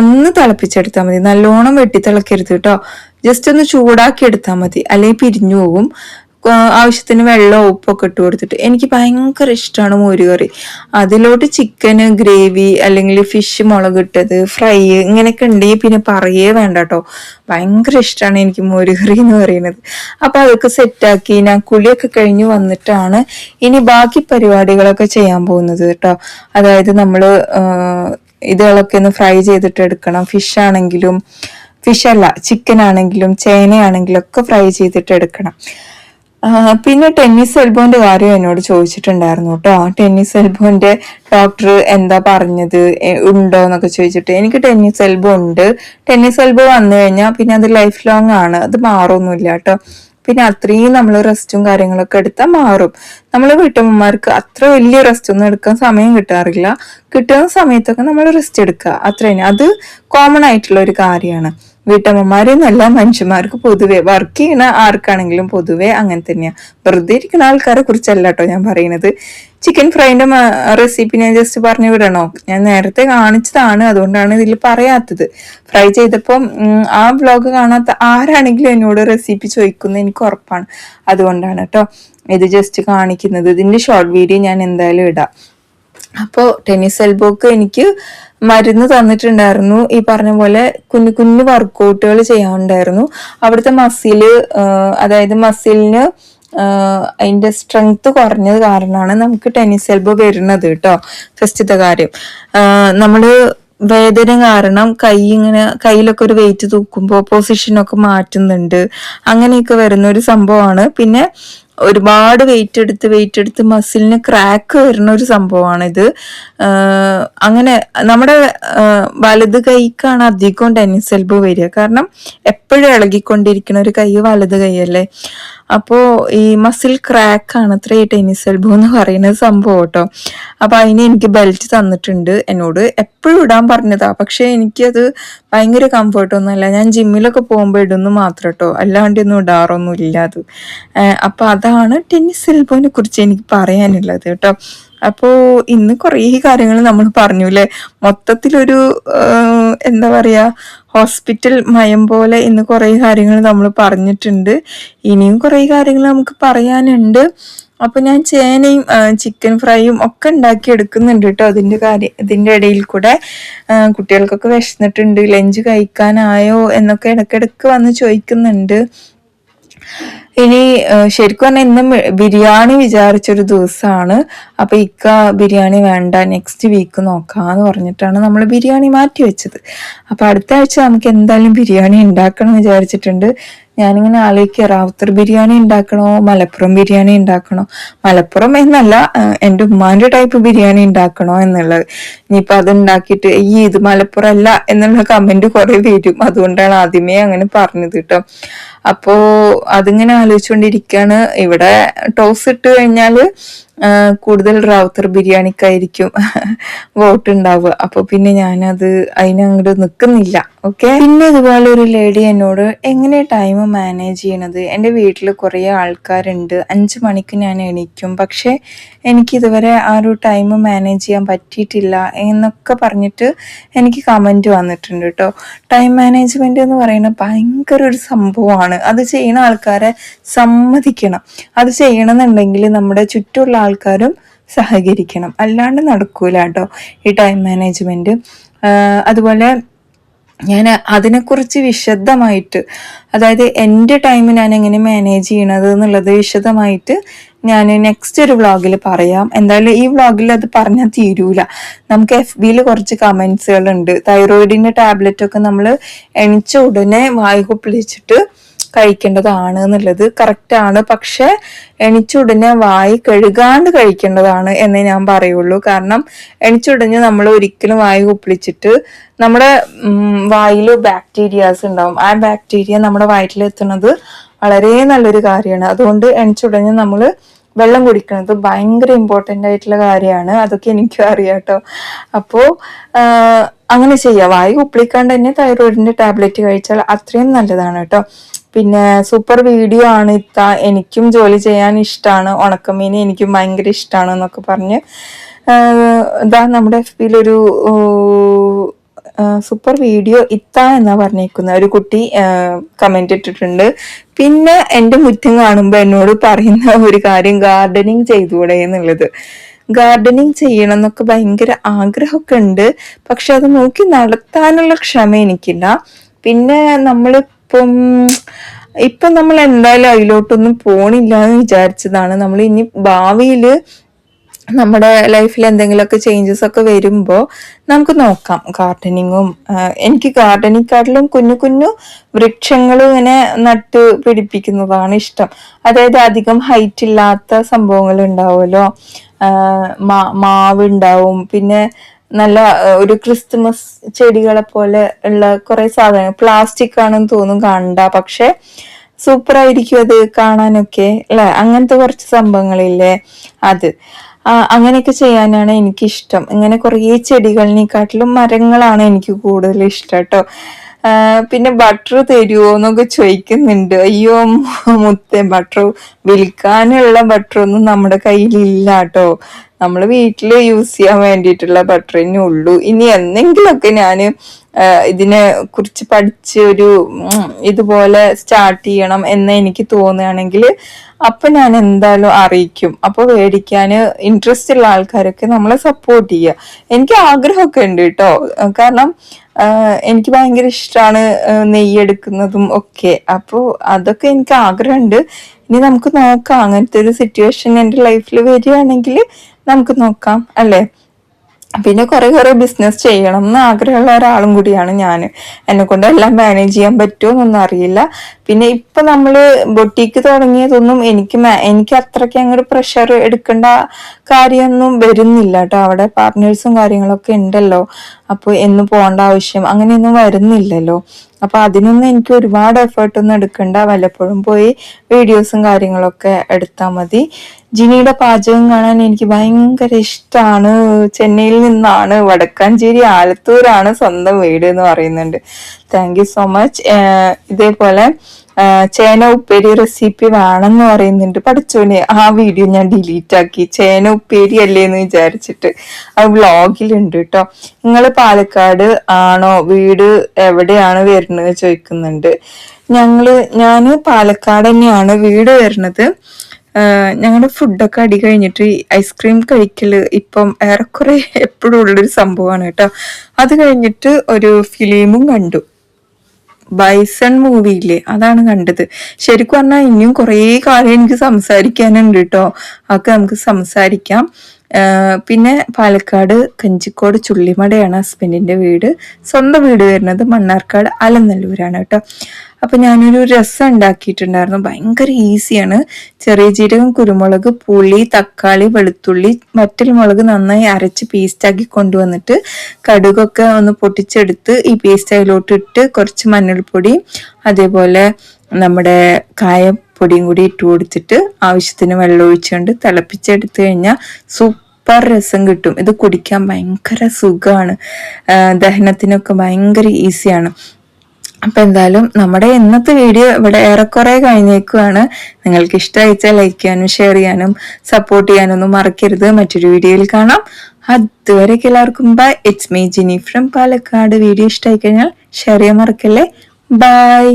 ഒന്ന് തിളപ്പിച്ചെടുത്താൽ മതി. നല്ലോണം വെട്ടി തിളക്കരുത് കേട്ടോ. ജസ്റ്റ് ഒന്ന് ചൂടാക്കി എടുത്താൽ മതി. അല്ലെങ്കിൽ പിരിഞ്ഞു പോകും. ആവശ്യത്തിന് വെള്ളവും ഉപ്പൊക്കെ ഇട്ട് കൊടുത്തിട്ട്. എനിക്ക് ഭയങ്കര ഇഷ്ടമാണ് മോരുകറി അതിലോട്ട് ചിക്കന് ഗ്രേവി അല്ലെങ്കിൽ ഫിഷ് മുളകിട്ടത് ഫ്രൈ ഇങ്ങനെയൊക്കെ ഉണ്ടെങ്കിൽ പിന്നെ പറയേ വേണ്ട കേട്ടോ ഭയങ്കര ഇഷ്ടമാണ് എനിക്ക് മോരുകറി എന്ന് പറയുന്നത്. അപ്പൊ അതൊക്കെ സെറ്റാക്കി ഞാൻ കുളിയൊക്കെ കഴിഞ്ഞ് വന്നിട്ടാണ് ഇനി ബാക്കി പരിപാടികളൊക്കെ ചെയ്യാൻ പോകുന്നത് കേട്ടോ. അതായത് നമ്മൾ ഇതുകളൊക്കെ ഒന്ന് ഫ്രൈ ചെയ്തിട്ട് എടുക്കണം. ഫിഷ് ആണെങ്കിലും ഫിഷ് അല്ല ചിക്കൻ ആണെങ്കിലും ചേനയാണെങ്കിലും ഒക്കെ ഫ്രൈ ചെയ്തിട്ട് എടുക്കണം. പിന്നെ ടെന്നീസ് എൽബോന്റെ കാര്യം എന്നോട് ചോദിച്ചിട്ടുണ്ടായിരുന്നു കേട്ടോ. ടെന്നീസ് എൽബോന്റെ ഡോക്ടർ എന്താ പറഞ്ഞത്? ഉണ്ടോ എന്നൊക്കെ ചോദിച്ചിട്ട്. എനിക്ക് ടെന്നീസ് എൽബോ ഉണ്ട്. ടെന്നീസ് എൽബോ വന്നു കഴിഞ്ഞാൽ പിന്നെ അത് ലൈഫ് ലോങ് ആണ്. അത് മാറൊന്നുമില്ല കേട്ടോ. പിന്നെ അത്രയും നമ്മൾ റെസ്റ്റും കാര്യങ്ങളൊക്കെ എടുത്താൽ മാറും. നമ്മൾ വീട്ടമ്മമാർക്ക് അത്ര വലിയ റെസ്റ്റ് ഒന്നും എടുക്കാൻ സമയം കിട്ടാറില്ല. കിട്ടുന്ന സമയത്തൊക്കെ നമ്മൾ റെസ്റ്റ് എടുക്കുക. അത്ര അത് കോമൺ ആയിട്ടുള്ള ഒരു കാര്യമാണ്. വീട്ടമ്മമാരെന്നല്ല മനുഷ്യന്മാർക്ക് പൊതുവെ വർക്ക് ചെയ്യുന്ന ആർക്കാണെങ്കിലും പൊതുവെ അങ്ങനെ തന്നെയാണ് വെറുതെ ഇരിക്കുന്ന ആൾക്കാരെ കുറിച്ചല്ല കേട്ടോ ഞാൻ പറയുന്നത്. ചിക്കൻ ഫ്രൈന്റെ റെസിപ്പി ഞാൻ ജസ്റ്റ് പറഞ്ഞു വിടണോ? ഞാൻ നേരത്തെ കാണിച്ചതാണ് അതുകൊണ്ടാണ് ഇതിൽ പറയാത്തത്. ഫ്രൈ ചെയ്തപ്പം ആ വ്ലോഗ് കാണാത്ത ആരാണെങ്കിലും എന്നോട് റെസിപ്പി ചോദിക്കുന്നത് എനിക്ക് ഉറപ്പാണ്. അതുകൊണ്ടാണ് കേട്ടോ ഇത് ജസ്റ്റ് കാണിക്കുന്നത്. ഇതിന്റെ ഷോർട്ട് വീഡിയോ ഞാൻ എന്തായാലും ഇടാം. അപ്പോൾ ടെന്നീസ് എൽബോക്ക് എനിക്ക് മരുന്ന് തന്നിട്ടുണ്ടായിരുന്നു. ഈ പറഞ്ഞ പോലെ കുഞ്ഞു കുഞ്ഞു വർക്കൗട്ടുകൾ ചെയ്യാനുണ്ടായിരുന്നു. അവിടുത്തെ മസിൽ അതായത് മസിലിന് അതിന്റെ സ്ട്രെങ്ത് കുറഞ്ഞത് കാരണമാണ് നമുക്ക് ടെന്നീസ് എൽബോ വരുന്നത് കേട്ടോ ഫസ്റ്റത്തെ കാര്യം. നമ്മൾ വേദന കാരണം കൈ ഇങ്ങനെ കയ്യിലൊക്കെ ഒരു വെയിറ്റ് തൂക്കുമ്പോൾ പൊസിഷനൊക്കെ മാറ്റുന്നുണ്ട്. അങ്ങനെയൊക്കെ വരുന്ന ഒരു സംഭവമാണ്. പിന്നെ ഒരുപാട് വെയിറ്റ് എടുത്ത് വെയിറ്റ് എടുത്ത് മസിലിന് ക്രാക്ക് വരുന്ന ഒരു സംഭവമാണ് ഇത് അങ്ങനെ നമ്മുടെ വലത് കൈക്കാണ് അധികം ടെന്നീസ് എൽബ് വരിക. കാരണം എപ്പോഴും ഇളകിക്കൊണ്ടിരിക്കുന്ന ഒരു കൈ വലത് കൈയല്ലേ? അപ്പോൾ ഈ മസിൽ ക്രാക്കാണ് അത്ര ഈ ടെന്നീസ് എൽബോ എന്ന് പറയുന്ന സംഭവം കേട്ടോ. അപ്പോൾ അതിന് എനിക്ക് ബെൽറ്റ് തന്നിട്ടുണ്ട് എന്നോട്. എപ്പോഴും ഇടാൻ പറഞ്ഞതാ. പക്ഷേ എനിക്കത് ഭയങ്കര കംഫർട്ടൊന്നുമല്ല ഞാൻ ജിമ്മിലൊക്കെ പോകുമ്പോൾ ഇടുന്നു മാത്രം കേട്ടോ. അല്ലാണ്ടൊന്നും ഇടാറൊന്നും ഇല്ല അത്. അപ്പോൾ അപ്പൊ അതാണ് ടെന്നീസ് എൽബോനെ കുറിച്ച് എനിക്ക് പറയാനുള്ളത് കേട്ടോ. അപ്പോ ഇന്ന് കുറേ കാര്യങ്ങൾ നമ്മൾ പറഞ്ഞു അല്ലെ മൊത്തത്തിലൊരു എന്താ പറയാ ഹോസ്പിറ്റൽ മയം പോലെ ഇന്ന് കുറേ കാര്യങ്ങൾ നമ്മൾ പറഞ്ഞിട്ടുണ്ട്. ഇനിയും കുറേ കാര്യങ്ങൾ നമുക്ക് പറയാനുണ്ട്. അപ്പൊ ഞാൻ ചേനയും ചിക്കൻ ഫ്രൈയും ഒക്കെ ഉണ്ടാക്കി എടുക്കുന്നുണ്ട് കേട്ടോ അതിന്റെ കാര്യം ഇതിന്റെ ഇടയിൽ കൂടെ. കുട്ടികൾക്കൊക്കെ വിശന്നിട്ടുണ്ട് ലഞ്ച് കഴിക്കാനായോ എന്നൊക്കെ ഇടയ്ക്കിടയ്ക്ക് വന്ന് ചോദിക്കുന്നുണ്ട്. ഇനി ശരിക്കും പറഞ്ഞാൽ ഇന്ന് ബിരിയാണി വിചാരിച്ചൊരു ദിവസമാണ് അപ്പൊ ഇക്ക ബിരിയാണി വേണ്ട നെക്സ്റ്റ് വീക്ക് നോക്കാന്ന് പറഞ്ഞിട്ടാണ് നമ്മൾ ബിരിയാണി മാറ്റി വെച്ചത്. അപ്പൊ അടുത്ത ആഴ്ച നമുക്ക് എന്തായാലും ബിരിയാണി ഉണ്ടാക്കണം എന്ന് വിചാരിച്ചിട്ടുണ്ട്. ഞാനിങ്ങനെ ആലോചിക്കുക റാവുത്തർ ബിരിയാണി ഉണ്ടാക്കണോ മലപ്പുറം ബിരിയാണി ഉണ്ടാക്കണോ? മലപ്പുറം എന്നല്ല എന്റെ ഉമ്മാന്റെ ടൈപ്പ് ബിരിയാണി ഉണ്ടാക്കണോ എന്നുള്ളത്. ഇനിയിപ്പൊ അത് ഉണ്ടാക്കിയിട്ട് ഈ ഇത് മലപ്പുറം അല്ല എന്നുള്ള കമന്റ് കുറേ വരും. അതുകൊണ്ടാണ് ആദ്യമേ അങ്ങനെ പറഞ്ഞത് കേട്ടോ. അപ്പോ അതിങ്ങനെ ആലോചിച്ചുകൊണ്ടിരിക്കുകയാണ് ഇവിടെ ടോസ് ഇട്ട് കഴിഞ്ഞാൽ ആ, കൂടുതൽ റാവുത്തർ ബിരിയാണിക്കായിരിക്കും വോട്ട് ഉണ്ടാവുക അപ്പൊ പിന്നെ ഞാനത് അതിനങ്ങോട്ട് നിൽക്കുന്നില്ല ഓക്കെ പിന്നെ ഇതുപോലെ ഒരു ലേഡി എന്നോട് എങ്ങനെ ടൈം മാനേജ് ചെയ്യണത്? എന്റെ വീട്ടിൽ കുറേ ആൾക്കാരുണ്ട്. അഞ്ച് മണിക്ക് ഞാൻ എണീക്കും. പക്ഷേ എനിക്ക് ഇതുവരെ ആ ഒരു ടൈം മാനേജ് ചെയ്യാൻ പറ്റിയിട്ടില്ല എന്നൊക്കെ പറഞ്ഞിട്ട് എനിക്ക് കമന്റ് വന്നിട്ടുണ്ട് കേട്ടോ ടൈം മാനേജ്മെന്റ് എന്ന് പറയുന്നത് ഭയങ്കര ഒരു സംഭവമാണ്. അത് ചെയ്യുന്ന ആൾക്കാരെ സമ്മതിക്കണം. അത് ചെയ്യണമെന്നുണ്ടെങ്കിൽ നമ്മുടെ ചുറ്റുമുള്ള ആൾക്കാരും സഹകരിക്കണം. അല്ലാണ്ട് നടക്കൂല കേട്ടോ ഈ ടൈം മാനേജ്മെന്റ് അതുപോലെ ഞാൻ അതിനെക്കുറിച്ച് വിശദമായിട്ട് അതായത് എന്റെ ടൈം ഞാൻ എങ്ങനെ മാനേജ് ചെയ്യണത് എന്നുള്ളത് വിശദമായിട്ട് ഞാൻ നെക്സ്റ്റ് ഒരു വ്ളോഗിൽ പറയാം. എന്തായാലും ഈ വ്ളോഗിൽ അത് പറഞ്ഞാൽ തീരൂല. നമുക്ക് എഫ് ബിയിൽ കുറച്ച് കമൻസുകളുണ്ട് തൈറോയിഡിന്റെ ടാബ്ലറ്റൊക്കെ നമ്മൾ എണിച്ച ഉടനെ വായു കുപ്പിളിച്ചിട്ട് കഴിക്കേണ്ടതാണ് എന്നുള്ളത് കറക്റ്റാണ്. പക്ഷെ എണിച്ചുടനെ വായി കഴുകാണ്ട് കഴിക്കേണ്ടതാണ് എന്നേ ഞാൻ പറയുള്ളൂ. കാരണം എണിച്ചുടഞ്ഞ് നമ്മൾ ഒരിക്കലും വായി കുപ്പിളിച്ചിട്ട് നമ്മുടെ വായിൽ ബാക്ടീരിയാസ് ഉണ്ടാവും. ആ ബാക്ടീരിയ നമ്മുടെ വയറ്റിലെത്തുന്നത് വളരെ നല്ലൊരു കാര്യമാണ്. അതുകൊണ്ട് എണിച്ചുടഞ്ഞ് നമ്മൾ വെള്ളം കുടിക്കുന്നത് ഭയങ്കര ഇമ്പോർട്ടന്റ് ആയിട്ടുള്ള കാര്യമാണ്. അതൊക്കെ എനിക്കും അറിയാം കേട്ടോ. അപ്പോൾ അങ്ങനെ ചെയ്യാം. വായി ഉപ്പിളിക്കാണ്ട് തന്നെ തൈറോയിഡിന്റെ ടാബ്ലറ്റ് കഴിച്ചാൽ അത്രയും നല്ലതാണ് കേട്ടോ. പിന്നെ സൂപ്പർ വീഡിയോ ആണ് ഇത്ത. എനിക്കും ജോലി ചെയ്യാൻ ഇഷ്ടമാണ് ഉണക്കമീൻ എനിക്കും ഭയങ്കര ഇഷ്ടമാണ് എന്നൊക്കെ പറഞ്ഞ്. ഇതാ നമ്മുടെ എഫ് പിയിലൊരു സൂപ്പർ വീഡിയോ ഇത്ത എന്നാ പറഞ്ഞേക്കുന്ന. ഒരു കുട്ടി കമന്റ് ഇട്ടിട്ടുണ്ട്. പിന്നെ എന്റെ മുറ്റം കാണുമ്പോൾ എന്നോട് പറയുന്ന ഒരു കാര്യം ഗാർഡനിങ് ചെയ്തുകൂടെ എന്നുള്ളത്. ഗാർഡനിങ് ചെയ്യണം എന്നൊക്കെ ഭയങ്കര ആഗ്രഹമൊക്കെ ഉണ്ട്. പക്ഷെ അത് നോക്കി നടത്താനുള്ള ക്ഷമ എനിക്കില്ല. പിന്നെ നമ്മളിപ്പം ഇപ്പം നമ്മൾ എന്തായാലും അതിലോട്ടൊന്നും പോണില്ല എന്ന് വിചാരിച്ചതാണ്. നമ്മൾ ഇനി ഭാവിയിൽ നമ്മുടെ ലൈഫിൽ എന്തെങ്കിലുമൊക്കെ ചേഞ്ചസ് ഒക്കെ വരുമ്പോൾ നമുക്ക് നോക്കാം. ഗാർഡനിങ്ങും എനിക്ക് ഗാർഡനിങ്കാട്ടിലും കുഞ്ഞു കുഞ്ഞു വൃക്ഷങ്ങൾ ഇങ്ങനെ നട്ട് പിടിപ്പിക്കുന്നതാണ് ഇഷ്ടം. അതായത് അധികം ഹൈറ്റ് ഇല്ലാത്ത സംഭവങ്ങൾ ഉണ്ടാവുമല്ലോ. മാവ് ഉണ്ടാവും. പിന്നെ നല്ല ഒരു ക്രിസ്തുമസ് ചെടികളെ പോലെ ഉള്ള കുറെ സാധനങ്ങൾ. പ്ലാസ്റ്റിക് ആണെന്ന് തോന്നും കണ്ട പക്ഷെ സൂപ്പർ ആയിരിക്കും അത് കാണാനൊക്കെ അല്ലെ? അങ്ങനത്തെ കുറച്ച് സംഭവങ്ങളില്ലേ? അത്. അങ്ങനെയൊക്കെ ചെയ്യാനാണ് എനിക്കിഷ്ടം. ഇങ്ങനെ കുറേ ചെടികളിനെക്കാട്ടിലും മരങ്ങളാണ് എനിക്ക് കൂടുതൽ ഇഷ്ടം കേട്ടോ പിന്നെ ബട്ടർ തരുമോ എന്നൊക്കെ ചോദിക്കുന്നുണ്ട്. അയ്യോ മുത്തേ ബട്ടർ വിൽക്കാനുള്ള ബട്ടർ ഒന്നും നമ്മുടെ കയ്യിലില്ല കേട്ടോ നമ്മൾ വീട്ടിൽ യൂസ് ചെയ്യാൻ വേണ്ടിയിട്ടുള്ള ബട്ടർ തന്നെ ഉള്ളൂ. ഇനി എന്തെങ്കിലുമൊക്കെ ഞാൻ ഇതിനെ കുറിച്ച് പഠിച്ച് ഒരു ഇതുപോലെ സ്റ്റാർട്ട് ചെയ്യണം എന്ന് എനിക്ക് തോന്നുകയാണെങ്കിൽ അപ്പൊ ഞാൻ എന്തായാലും അറിയിക്കും. അപ്പോൾ മേടിക്കാൻ ഇൻട്രസ്റ്റ് ഉള്ള ആൾക്കാരൊക്കെ നമ്മളെ സപ്പോർട്ട് ചെയ്യുക. എനിക്ക് ആഗ്രഹമൊക്കെ ഉണ്ട് കേട്ടോ. കാരണം എനിക്ക് ഭയങ്കര ഇഷ്ടമാണ് നെയ്യെടുക്കുന്നതും ഒക്കെ. അപ്പോൾ അതൊക്കെ എനിക്ക് ആഗ്രഹമുണ്ട്. ഇനി നമുക്ക് നോക്കാം. അങ്ങനത്തെ ഒരു സിറ്റുവേഷൻ എന്റെ ലൈഫിൽ വരികയാണെങ്കിൽ നമുക്ക് നോക്കാം അല്ലേ? പിന്നെ കുറെ കുറെ ബിസിനസ് ചെയ്യണം എന്ന് ആഗ്രഹമുള്ള ഒരാളും കൂടിയാണ് ഞാൻ എന്നെ കൊണ്ട് എല്ലാം മാനേജ് ചെയ്യാൻ പറ്റുമോ എന്നൊന്നും അറിയില്ല. പിന്നെ ഇപ്പൊ നമ്മൾ ബൊട്ടീക്ക് തുടങ്ങിയതൊന്നും എനിക്ക് എനിക്ക് അത്രയ്ക്ക് അങ്ങോട്ട് പ്രഷർ എടുക്കേണ്ട കാര്യമൊന്നും വരുന്നില്ല കേട്ടോ. അവിടെ പാർട്ട്നേഴ്സും കാര്യങ്ങളൊക്കെ ഉണ്ടല്ലോ. അപ്പോൾ എന്ന് പോകേണ്ട ആവശ്യം അങ്ങനെയൊന്നും വരുന്നില്ലല്ലോ. അപ്പൊ അതിനൊന്നും എനിക്ക് ഒരുപാട് എഫേർട്ട് ഒന്നും എടുക്കണ്ട. വല്ലപ്പോഴും പോയി വീഡിയോസും കാര്യങ്ങളൊക്കെ എടുത്താൽ മതി. ജിനിയുടെ പാചകം കാണാൻ എനിക്ക് ഭയങ്കര ഇഷ്ടമാണ് ചെന്നൈയിൽ നിന്നാണ്. വടക്കാഞ്ചേരി ആലത്തൂരാണ് സ്വന്തം വീട് എന്ന് പറയുന്നുണ്ട്. താങ്ക് സോ മച്ച് ഇതേപോലെ ചേന ഉപ്പേരി റെസിപ്പി വേണമെന്ന് പറയുന്നുണ്ട്. പഠിച്ചോനെ ആ വീഡിയോ ഞാൻ ഡിലീറ്റ് ആക്കി. ചേന ഉപ്പേരി അല്ലേ എന്ന് വിചാരിച്ചിട്ട്. അത് വ്ളോഗിലുണ്ട് കേട്ടോ നിങ്ങൾ പാലക്കാട് ആണോ? വീട് എവിടെയാണ് വരുന്നത് ചോദിക്കുന്നുണ്ട്. ഞങ്ങൾ ഞാൻ പാലക്കാട് തന്നെയാണ് വീട് വരുന്നത്. ഞങ്ങളുടെ ഫുഡൊക്കെ അടി കഴിഞ്ഞിട്ട് ഐസ്ക്രീം കഴിക്കൽ ഇപ്പം ഏറെക്കുറെ എപ്പോഴും ഉള്ളൊരു സംഭവമാണ് കേട്ടോ അത് കഴിഞ്ഞിട്ട് ഒരു ഫിലിമും കണ്ടു. ബൈസൺ മൂവിയില്ലേ അതാണ് കണ്ടത്. ശരിക്കും പറഞ്ഞാൽ ഇനിയും കുറേ കാര്യം എനിക്ക് സംസാരിക്കാനുണ്ട് കേട്ടോ അതൊക്കെ നമുക്ക് സംസാരിക്കാം. പിന്നെ പാലക്കാട് കഞ്ചിക്കോട് ചുള്ളിമടയാണ് ഹസ്ബൻഡിന്റെ വീട്. സ്വന്തം വീട് വരുന്നത് മണ്ണാർക്കാട് അലനല്ലൂരാണ് കേട്ടോ. അപ്പൊ ഞാനൊരു രസം ഉണ്ടാക്കിയിട്ടുണ്ടായിരുന്നു. ഭയങ്കര ഈസിയാണ് ചെറിയ ജീരകം കുരുമുളക് പുളി തക്കാളി വെളുത്തുള്ളി മറ്റൊരു മുളക് നന്നായി അരച്ച് പേസ്റ്റാക്കി കൊണ്ടുവന്നിട്ട് കടുകൊക്കെ ഒന്ന് പൊട്ടിച്ചെടുത്ത് ഈ പേസ്റ്റ് അതിലോട്ട് ഇട്ട് കുറച്ച് മഞ്ഞൾപ്പൊടി അതേപോലെ നമ്മുടെ കായപ്പൊടിയും കൂടി ഇട്ട് കൊടുത്തിട്ട് ആവശ്യത്തിന് വെള്ളം ഒഴിച്ചുകൊണ്ട് തിളപ്പിച്ചെടുത്തു കഴിഞ്ഞാൽ സൂപ്പർ രസം കിട്ടും. ഇത് കുടിക്കാൻ ഭയങ്കര സുഖമാണ്. ദഹനത്തിനൊക്കെ ഭയങ്കര ഈസിയാണ് അപ്പൊ എന്തായാലും നമ്മുടെ ഇന്നത്തെ വീഡിയോ ഇവിടെ ഏറെക്കുറെ കഴിഞ്ഞേക്കുവാണ്. നിങ്ങൾക്ക് ഇഷ്ടമായിച്ചാൽ ലൈക്ക് ചെയ്യാനും ഷെയർ ചെയ്യാനും സപ്പോർട്ട് ചെയ്യാനൊന്നും മറക്കരുത്. മറ്റൊരു വീഡിയോയിൽ കാണാം. അതുവരെയൊക്കെ എല്ലാവർക്കും bye it's me Jini from Palakkad. Video ഇഷ്ടമായി കഴിഞ്ഞാൽ ഷെയർ ചെയ്യാൻ മറക്കല്ലേ? ബൈ